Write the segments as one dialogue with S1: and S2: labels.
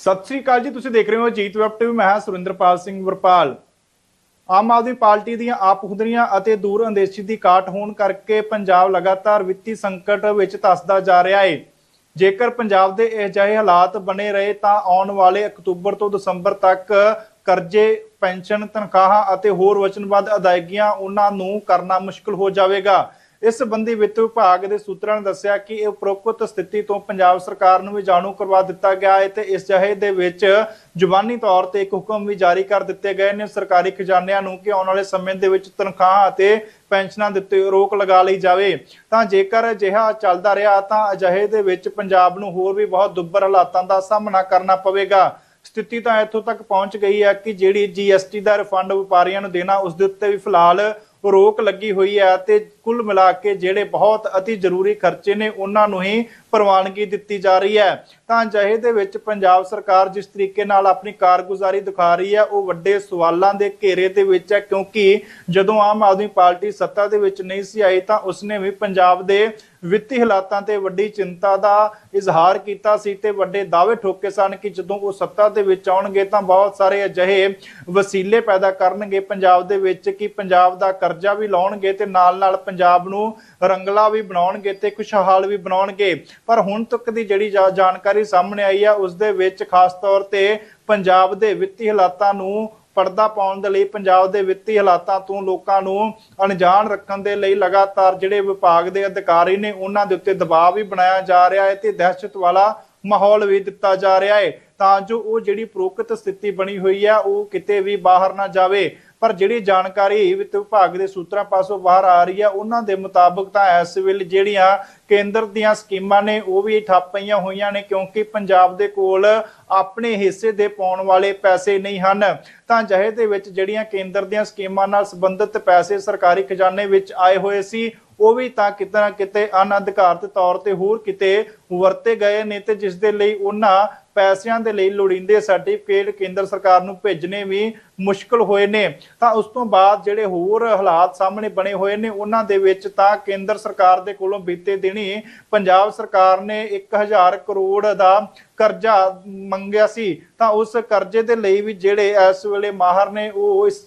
S1: ਸਤਿ ਸ੍ਰੀ ਅਕਾਲ ਜੀ, ਤੁਸੀਂ ਦੇਖ ਰਹੇ ਹੋ ਜੀਤ ਵੈਬ ਟੀਵੀ, ਮੈਂ ਹਾਂ ਸੁਰਿੰਦਰਪਾਲ ਸਿੰਘ ਵਰਪਾਲ। ਆਮ ਆਦਮੀ ਪਾਰਟੀ ਦੀਆਂ ਆਪ ਹੁਦਰੀਆਂ ਅਤੇ ਦੂਰ ਅੰਦੇਸ਼ੀ ਦੀ ਕਾਟ ਹੋਣ ਕਰਕੇ ਪੰਜਾਬ ਲਗਾਤਾਰ ਵਿੱਤੀ ਸੰਕਟ ਵਿੱਚ ਧੱਸਦਾ ਜਾ ਰਿਹਾ ਹੈ ਜੇਕਰ ਪੰਜਾਬ ਦੇ ਇਹ ਜਿਹੇ ਹਾਲਾਤ ਬਣੇ ਰਹੇ ਤਾਂ ਆਉਣ ਵਾਲੇ ਅਕਤੂਬਰ ਤੋਂ ਦਸੰਬਰ ਤੱਕ ਕਰਜ਼ੇ, ਪੈਨਸ਼ਨ, ਤਨਖਾਹਾਂ ਅਤੇ ਹੋਰ ਵਚਨਬੱਧ ਅਦਾਇਗੀਆਂ ਉਹਨਾਂ ਨੂੰ ਕਰਨਾ ਮੁਸ਼ਕਲ ਹੋ ਜਾਵੇਗਾ। ਇਸ ਸੰਬੰਧੀ ਵਿੱਤ ਵਿਭਾਗ ਦੇ ਸੂਤਰਾਂ ਨੇ ਦੱਸਿਆ ਕਿ ਇਹ ਉਪਰੋਕਤ ਸਥਿਤੀ ਤੋਂ ਪੰਜਾਬ ਸਰਕਾਰ ਨੂੰ ਵੀ ਜਾਣੂ ਕਰਵਾ ਦਿੱਤਾ ਗਿਆ ਹੈ ਤੇ ਇਸ ਜਹੇ ਦੇ ਵਿੱਚ ਜ਼ੁਬਾਨੀ ਤੌਰ ਤੇ ਇੱਕ ਹੁਕਮ ਵੀ ਜਾਰੀ ਕਰ ਦਿੱਤੇ ਗਏ ਨੇ। ਸਰਕਾਰੀ ਖਜ਼ਾਨਿਆਂ ਨੂੰ ਕਿ ਆਉਣ ਵਾਲੇ ਸਮੇਂ ਦੇ ਵਿੱਚ ਤਨਖਾਹਾਂ ਅਤੇ ਪੈਨਸ਼ਨਾਂ ਦੇ ਉੱਤੇ ਰੋਕ ਲਗਾ ਲਈ ਜਾਵੇ। ਤਾਂ ਜੇਕਰ ਅਜਿਹਾ ਚੱਲਦਾ ਰਿਹਾ ਤਾਂ ਅਜਿਹੇ ਦੇ ਵਿੱਚ ਪੰਜਾਬ ਨੂੰ ਹੋਰ ਵੀ ਬਹੁਤ ਦੁੱਬਰ ਹਾਲਾਤਾਂ ਦਾ ਸਾਹਮਣਾ ਕਰਨਾ ਪਵੇਗਾ। ਸਥਿਤੀ ਤਾਂ ਇੱਥੋਂ ਤੱਕ ਪਹੁੰਚ ਗਈ ਹੈ ਕਿ ਜਿਹੜੀ ਜੀਐਸਟੀ ਦਾ ਰਿਫੰਡ ਵਪਾਰੀਆਂ ਨੂੰ ਦੇਣਾ, ਉਸ ਦੇ ਉੱਤੇ ਵੀ ਫਿਲਹਾਲ ਰੋਕ ਲੱਗੀ ਹੋਈ ਹੈ ਤੇ ਕੁੱਲ ਮਿਲਾ ਕੇ ਜਿਹੜੇ ਬਹੁਤ ਅਤੀ ਜ਼ਰੂਰੀ ਖਰਚੇ ਨੇ, ਉਹਨਾਂ ਨੂੰ ਹੀ ਪ੍ਰਵਾਨਗੀ ਦਿੱਤੀ ਜਾ ਰਹੀ ਹੈ। ਤਾਂ ਅਜਿਹੇ ਦੇ ਵਿੱਚ ਪੰਜਾਬ ਸਰਕਾਰ ਜਿਸ ਤਰੀਕੇ ਨਾਲ ਆਪਣੀ ਕਾਰਗੁਜ਼ਾਰੀ ਦਿਖਾ ਰਹੀ ਹੈ, ਉਹ ਵੱਡੇ ਸਵਾਲਾਂ ਦੇ ਘੇਰੇ ਦੇ ਵਿੱਚ ਹੈ, ਕਿਉਂਕਿ ਜਦੋਂ ਆਮ ਆਦਮੀ ਪਾਰਟੀ ਸੱਤਾ ਦੇ ਵਿੱਚ ਨਹੀਂ ਸੀ ਆਈ, ਤਾਂ ਉਸਨੇ ਵੀ ਪੰਜਾਬ ਦੇ ਵਿੱਤੀ ਹਾਲਾਤਾਂ ਤੇ ਵੱਡੀ ਚਿੰਤਾ ਦਾ ਇਜ਼ਹਾਰ ਕੀਤਾ ਸੀ ਤੇ ਵੱਡੇ ਦਾਅਵੇ ਠੋਕੇ ਸਨ ਕਿ ਜਦੋਂ ਉਹ ਸੱਤਾ ਦੇ ਵਿੱਚ ਆਉਣਗੇ, ਤਾਂ ਬਹੁਤ ਸਾਰੇ ਅਜਿਹੇ ਵਸੀਲੇ ਪੈਦਾ ਕਰਨਗੇ ਪੰਜਾਬ ਦੇ ਵਿੱਚ ਕਿ ਪੰਜਾਬ ਦਾ ਕਰਜ਼ਾ ਵੀ ਲਾਉਣਗੇ ਤੇ ਨਾਲ-ਨਾਲ ਪੰਜਾਬ ਨੂੰ ਰੰਗਲਾ ਵੀ ਬਣਾਉਣਗੇ ਤੇ ਖੁਸ਼ਹਾਲ ਵੀ ਬਣਾਉਣਗੇ। ਪਰ ਹੁਣ ਤੱਕ ਦੀ ਜਿਹੜੀ ਜਾਣਕਾਰੀ ਸਾਹਮਣੇ ਆਈ ਆ ਉਸ ਦੇ ਵਿੱਚ ਖਾਸ ਤੌਰ ਤੇ ਪੰਜਾਬ ਦੇ ਵਿੱਤੀ ਹਾਲਾਤਾਂ ਨੂੰ ਪਰਦਾ ਪਾਉਣ ਦੇ ਲਈ, ਪੰਜਾਬ ਦੇ ਵਿੱਤੀ ਹਾਲਾਤਾਂ ਤੋਂ ਲੋਕਾਂ ਨੂੰ ਅਣਜਾਣ ਰੱਖਣ ਦੇ ਲਈ ਲਗਾਤਾਰ ਜਿਹੜੇ ਵਿਭਾਗ ਦੇ ਅਧਿਕਾਰੀ ਨੇ, ਉਹਨਾਂ ਦੇ ਉੱਤੇ ਦਬਾਅ ਵੀ ਬਣਾਇਆ ਜਾ ਰਿਹਾ ਹੈ ਤੇ ਦਹਿਸ਼ਤ ਵਾਲਾ ਮਾਹੌਲ ਵੀ ਦਿੱਤਾ ਜਾ ਰਿਹਾ ਹੈ। ਤਾਂ ਜੋ ਉਹ ਜਿਹੜੀ ਪ੍ਰੋਕਤ ਸਥਿਤੀ ਬਣੀ ਹੋਈ ਆ, ਉਹ ਕਿਤੇ ਵੀ ਬਾਹਰ ਨਾ ਜਾਵੇ। ਪਰ ਜਿਹੜੀ ਜਾਣਕਾਰੀ ਵਿੱਤ ਵਿਭਾਗ ਦੇ ਸੂਤਰਾਂ ਪਾਸੋਂ ਬਾਹਰ ਆ ਰਹੀ ਹੈ ਉਹਨਾਂ ਦੇ ਮੁਤਾਬਕ ਤਾਂ ਇਸ ਵੇਲੇ ਜਿਹੜੀਆਂ ਕੇਂਦਰ ਦੀਆਂ ਸਕੀਮਾਂ ਨੇ, ਉਹ ਵੀ ਠੱਪ ਪਈਆਂ ਹੋਈਆਂ ਨੇ, ਕਿਉਂਕਿ ਪੰਜਾਬ ਦੇ ਕੋਲ ਆਪਣੇ ਹਿੱਸੇ ਦੇ ਪਾਉਣ ਵਾਲੇ ਪੈਸੇ ਨਹੀਂ ਹਨ। ਤਾਂ ਜਹੇ ਦੇ ਵਿੱਚ ਜਿਹੜੀਆਂ ਕੇਂਦਰ ਦੀਆਂ ਸਕੀਮਾਂ ਨਾਲ ਸੰਬੰਧਿਤ ਪੈਸੇ ਸਰਕਾਰੀ ਖਜ਼ਾਨੇ ਵਿੱਚ ਆਏ ਹੋਏ ਸੀ ਉਹ ਵੀ ਤਾਂ ਕਿਤੇ ਨਾ ਕਿਤੇ ਅਨਅਧਿਕਾਰਤ ਤੌਰ ਤੇ ਹੋਰ ਕਿਤੇ ਵਰਤੇ ਗਏ ਨੇ ਤੇ ਜਿਸ ਦੇ ਲਈ ਉਹਨਾਂ ਪੈਸਿਆਂ ਦੇ ਲਈ ਲੋੜੀਂਦੇ ਸਰਟੀਫਿਕੇਟ ਕੇਂਦਰ ਸਰਕਾਰ ਨੂੰ ਭੇਜਣੇ ਵੀ ਮੁਸ਼ਕਲ ਹੋਏ ਨੇ। ਤਾਂ ਉਸ ਤੋਂ ਬਾਅਦ ਜਿਹੜੇ ਹੋਰ ਹਾਲਾਤ ਸਾਹਮਣੇ ਬਣੇ ਹੋਏ ਨੇ, ਉਹਨਾਂ ਦੇ ਵਿੱਚ ਤਾਂ ਕੇਂਦਰ ਸਰਕਾਰ ਦੇ ਕੋਲੋਂ ਬੀਤੇ ਦਿਨੀ ਪੰਜਾਬ ਸਰਕਾਰ ਨੇ 1000 ਕਰੋੜ ਦਾ ਕਰਜ਼ਾ ਮੰਗਿਆ ਸੀ, ਤਾਂ ਉਸ ਕਰਜ਼ੇ ਦੇ ਲਈ ਵੀ ਜਿਹੜੇ ਇਸ ਵੇਲੇ ਮਾਹਰ ਨੇ, ਉਹ ਇਸ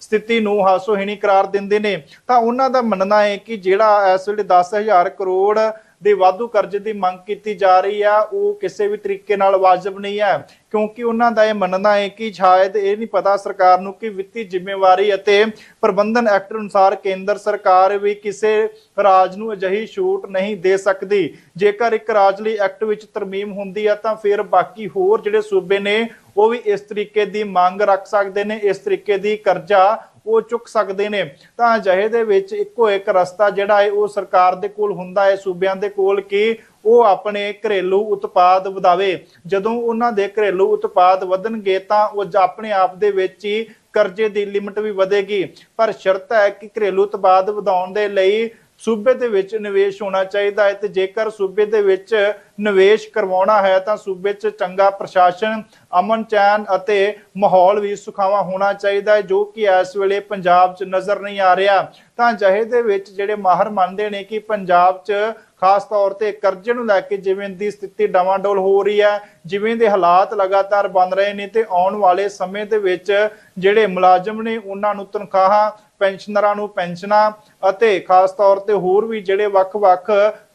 S1: ਸਥਿਤੀ ਨੂੰ ਹਾਸੋਹੀਣੀ ਕਰਾਰ ਦਿੰਦੇ ਨੇ। ਤਾਂ ਉਹਨਾਂ ਦਾ ਮੰਨਣਾ ਹੈ ਕਿ ਜਿਹੜਾ ਇਸ ਵੇਲੇ 10000 ਕਰੋੜ ਦੇ ਵਾਧੂ ਕਰਜ਼ੇ ਦੀ ਮੰਗ ਕੀਤੀ ਜਾ ਰਹੀ ਆ, ਉਹ ਕਿਸੇ ਵੀ ਤਰੀਕੇ ਨਾਲ ਵਾਜਬ ਨਹੀਂ ਹੈ, ਕਿਉਂਕਿ ਉਹਨਾਂ ਦਾ ਇਹ ਮੰਨਣਾ ਹੈ ਕਿ ਸ਼ਾਇਦ ਇਹ ਨਹੀਂ ਪਤਾ ਸਰਕਾਰ ਨੂੰ ਕਿ ਵਿੱਤੀ ਜ਼ਿੰਮੇਵਾਰੀ ਅਤੇ ਪ੍ਰਬੰਧਨ ਐਕਟ ਅਨੁਸਾਰ ਕੇਂਦਰ ਸਰਕਾਰ ਵੀ ਕਿਸੇ ਰਾਜ ਨੂੰ ਅਜਿਹੀ ਛੂਟ ਨਹੀਂ ਦੇ ਸਕਦੀ। ਜੇਕਰ ਇੱਕ ਰਾਜ ਲਈ ਐਕਟ ਵਿੱਚ ਤਰਮੀਮ ਹੁੰਦੀ ਹੈ ਤਾਂ ਫਿਰ ਬਾਕੀ ਹੋਰ ਜਿਹੜੇ ਸੂਬੇ ਨੇ, ਉਹ ਵੀ ਇਸ ਤਰੀਕੇ ਦੀ ਮੰਗ ਰੱਖ ਸਕਦੇ ਨੇ, ਇਸ ਤਰੀਕੇ ਦੀ ਕਰਜ਼ਾ ਉਹ ਚੁੱਕ ਸਕਦੇ ਨੇ। ਤਾਂ ਅਜਿਹੇ ਦੇ ਵਿੱਚ ਇੱਕੋ ਇੱਕ ਰਸਤਾ ਜਿਹੜਾ ਹੈ, ਉਹ ਸਰਕਾਰ ਦੇ ਕੋਲ ਹੁੰਦਾ ਹੈ, ਸੂਬਿਆਂ ਦੇ ਕੋਲ ਕਿ ਉਹ ਆਪਣੇ ਘਰੇਲੂ ਉਤਪਾਦ ਵਧਾਵੇ। ਜਦੋਂ ਉਹਨਾਂ ਦੇ ਘਰੇਲੂ ਉਤਪਾਦ ਵਧਣਗੇ, ਤਾਂ ਉਹ ਆਪਣੇ ਆਪ ਦੇ ਵਿੱਚ ਹੀ ਕਰਜ਼ੇ ਦੀ ਲਿਮਟ ਵੀ ਵਧੇਗੀ। ਪਰ ਸ਼ਰਤ ਹੈ ਕਿ ਘਰੇਲੂ ਉਤਪਾਦ ਵਧਾਉਣ ਦੇ ਲਈ ਸੂਬੇ ਦੇ ਵਿੱਚ ਨਿਵੇਸ਼ ਹੋਣਾ ਚਾਹੀਦਾ ਹੈ ਤੇ ਜੇਕਰ ਸੂਬੇ ਦੇ ਵਿੱਚ ਨਿਵੇਸ਼ ਕਰਵਾਉਣਾ ਹੈ ਤਾਂ ਸੂਬੇ 'ਚ ਚੰਗਾ ਪ੍ਰਸ਼ਾਸਨ, ਅਮਨ ਚੈਨ ਅਤੇ ਮਾਹੌਲ ਵੀ ਸੁਖਾਵਾ ਹੋਣਾ ਚਾਹੀਦਾ ਹੈ, ਜੋ ਕਿ ਇਸ ਵੇਲੇ ਪੰਜਾਬ 'ਚ ਨਜ਼ਰ ਨਹੀਂ ਆ ਰਿਹਾ। ਤਾਂ ਜਹੇ ਦੇ ਵਿੱਚ ਜਿਹੜੇ ਮਾਹਰ ਮੰਨਦੇ ਨੇ ਕਿ ਪੰਜਾਬ 'ਚ ਖਾਸ ਤੌਰ ਤੇ ਕਰਜ਼ੇ ਨੂੰ ਲੈ ਕੇ ਜਿਵੇਂ ਦੀ ਸਥਿਤੀ ਡਵਾਂਡੋਲ ਹੋ ਰਹੀ ਹੈ, ਜਿਵੇਂ ਦੇ ਹਾਲਾਤ ਲਗਾਤਾਰ ਬਣ ਰਹੇ ਨੇ ਤੇ ਆਉਣ ਵਾਲੇ ਸਮੇਂ ਦੇ ਵਿੱਚ ਜਿਹੜੇ ਮੁਲਾਜ਼ਮ ਨੇ ਉਹਨਾਂ ਨੂੰ ਤਨਖਾਹਾਂ ਪੈਨਸ਼ਨਰਾਂ ਨੂੰ ਪੈਨਸ਼ਨਾਂ ਅਤੇ ਖਾਸ ਤੌਰ ਤੇ ਹੋਰ ਵੀ ਜਿਹੜੇ ਵੱਖ-ਵੱਖ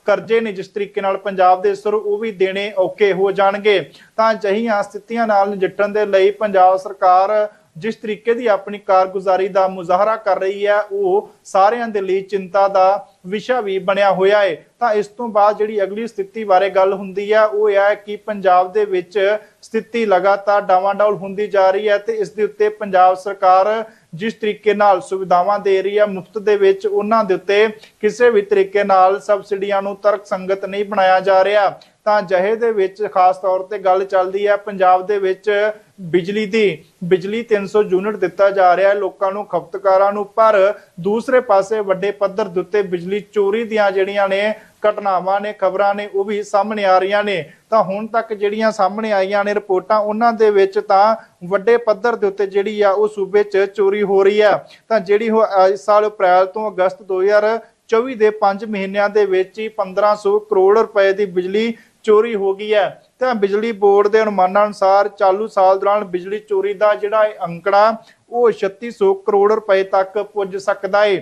S1: ਕਰਜ਼ੇ ਨੇ ਜਿਸ ਤਰੀਕੇ ਨਾਲ ਪੰਜਾਬ ਦੇ ਸਿਰ, ਉਹ ਵੀ ਦੇਣੇ ਔਕੇ ਹੋ ਜਾਣਗੇ। ਤਾਂ ਅਜਿਹੀਆਂ ਸਥਿਤੀਆਂ ਨਾਲ ਨਜਿੱਠਣ ਦੇ ਲਈ ਪੰਜਾਬ ਸਰਕਾਰ ਜਿਸ ਤਰੀਕੇ ਦੀ ਆਪਣੀ ਕਾਰਗੁਜ਼ਾਰੀ ਦਾ ਮੁਜ਼ਾਹਰਾ ਕਰ ਰਹੀ ਹੈ, ਉਹ ਸਾਰਿਆਂ ਦੇ ਲਈ ਚਿੰਤਾ ਦਾ ਵਿਸ਼ਾ ਵੀ ਬਣਿਆ ਹੋਇਆ ਹੈ। ਤਾਂ ਇਸ ਤੋਂ ਬਾਅਦ ਜਿਹੜੀ ਅਗਲੀ ਸਥਿਤੀ ਬਾਰੇ ਗੱਲ ਹੁੰਦੀ ਹੈ, ਉਹ ਇਹ ਹੈ ਕਿ ਪੰਜਾਬ ਦੇ ਵਿੱਚ ਸਥਿਤੀ ਲਗਾਤਾਰ ਡਾਵਾਂਡੌਲ ਹੁੰਦੀ ਜਾ ਰਹੀ ਹੈ ਤੇ ਇਸ ਦੇ ਉੱਤੇ ਪੰਜਾਬ ਸਰਕਾਰ ਜਿਸ ਤਰੀਕੇ ਨਾਲ ਸੁਵਿਧਾਵਾਂ ਦੇ ਰਹੀ ਹੈ, ਮੁਫਤ ਦੇ ਵਿੱਚ ਉਹਨਾਂ ਦੇ ਉੱਤੇ ਕਿਸੇ ਵੀ ਤਰੀਕੇ ਨਾਲ ਸਬਸਿਡੀਆਂ ਨੂੰ ਤਰਕ ਸੰਗਤ ਨਹੀਂ ਬਣਾਇਆ ਜਾ ਰਿਹਾ। ਤਾਂ ਜਹੇ ਦੇ ਵਿੱਚ ਖਾਸ ਤੌਰ ਤੇ ਗੱਲ ਚੱਲਦੀ ਹੈ, ਪੰਜਾਬ ਦੇ ਵਿੱਚ ਬਿਜਲੀ ਦੀ, ਬਿਜਲੀ 300 ਯੂਨਿਟ ਦਿੱਤਾ ਜਾ ਰਿਹਾ ਹੈ ਲੋਕਾਂ ਨੂੰ, ਖਪਤਕਾਰਾਂ ਨੂੰ, ਪਰ ਦੂਸਰੇ ਪਾਸੇ ਵੱਡੇ ਪੱਧਰ ਦੇ ਉੱਤੇ ਬਿਜਲੀ ਚੋਰੀ ਦੀਆਂ ਜਿਹੜੀਆਂ ਨੇ ਘਟਨਾਵਾਂ ਨੇ, ਖਬਰਾਂ ਨੇ, ਉਹ ਵੀ ਸਾਹਮਣੇ ਆ ਰਹੀਆਂ ਨੇ। ਤਾਂ ਹੁਣ ਤੱਕ ਜਿਹੜੀਆਂ ਸਾਹਮਣੇ ਆਈਆਂ ਨੇ ਰਿਪੋਰਟਾਂ, ਉਹਨਾਂ ਦੇ ਵਿੱਚ ਤਾਂ ਵੱਡੇ ਪੱਧਰ ਦੇ ਉੱਤੇ ਜਿਹੜੀ ਆ ਉਹ ਸੂਬੇ 'ਚ ਚੋਰੀ ਹੋ ਰਹੀ ਹੈ। ਤਾਂ ਜਿਹੜੀ ਉਹ ਇਸ ਸਾਲ ਅਪ੍ਰੈਲ ਤੋਂ ਅਗਸਤ 2024 ਦੇ 5 ਮਹੀਨਿਆਂ ਦੇ ਵਿੱਚ ਹੀ 1500 ਕਰੋੜ ਰੁਪਏ ਦੀ ਬਿਜਲੀ ਚੋਰੀ ਹੋ ਗਈ ਹੈ। ਤਾਂ ਬਿਜਲੀ ਬੋਰਡ ਦੇ ਅਨੁਮਾਨਾਂ ਅਨੁਸਾਰ ਚਾਲੂ ਸਾਲ ਦੌਰਾਨ ਬਿਜਲੀ ਚੋਰੀ ਦਾ ਜਿਹੜਾ ਅੰਕੜਾ, ਉਹ 3600 ਕਰੋੜ ਰੁਪਏ ਤੱਕ ਪੁੱਜ ਸਕਦਾ ਹੈ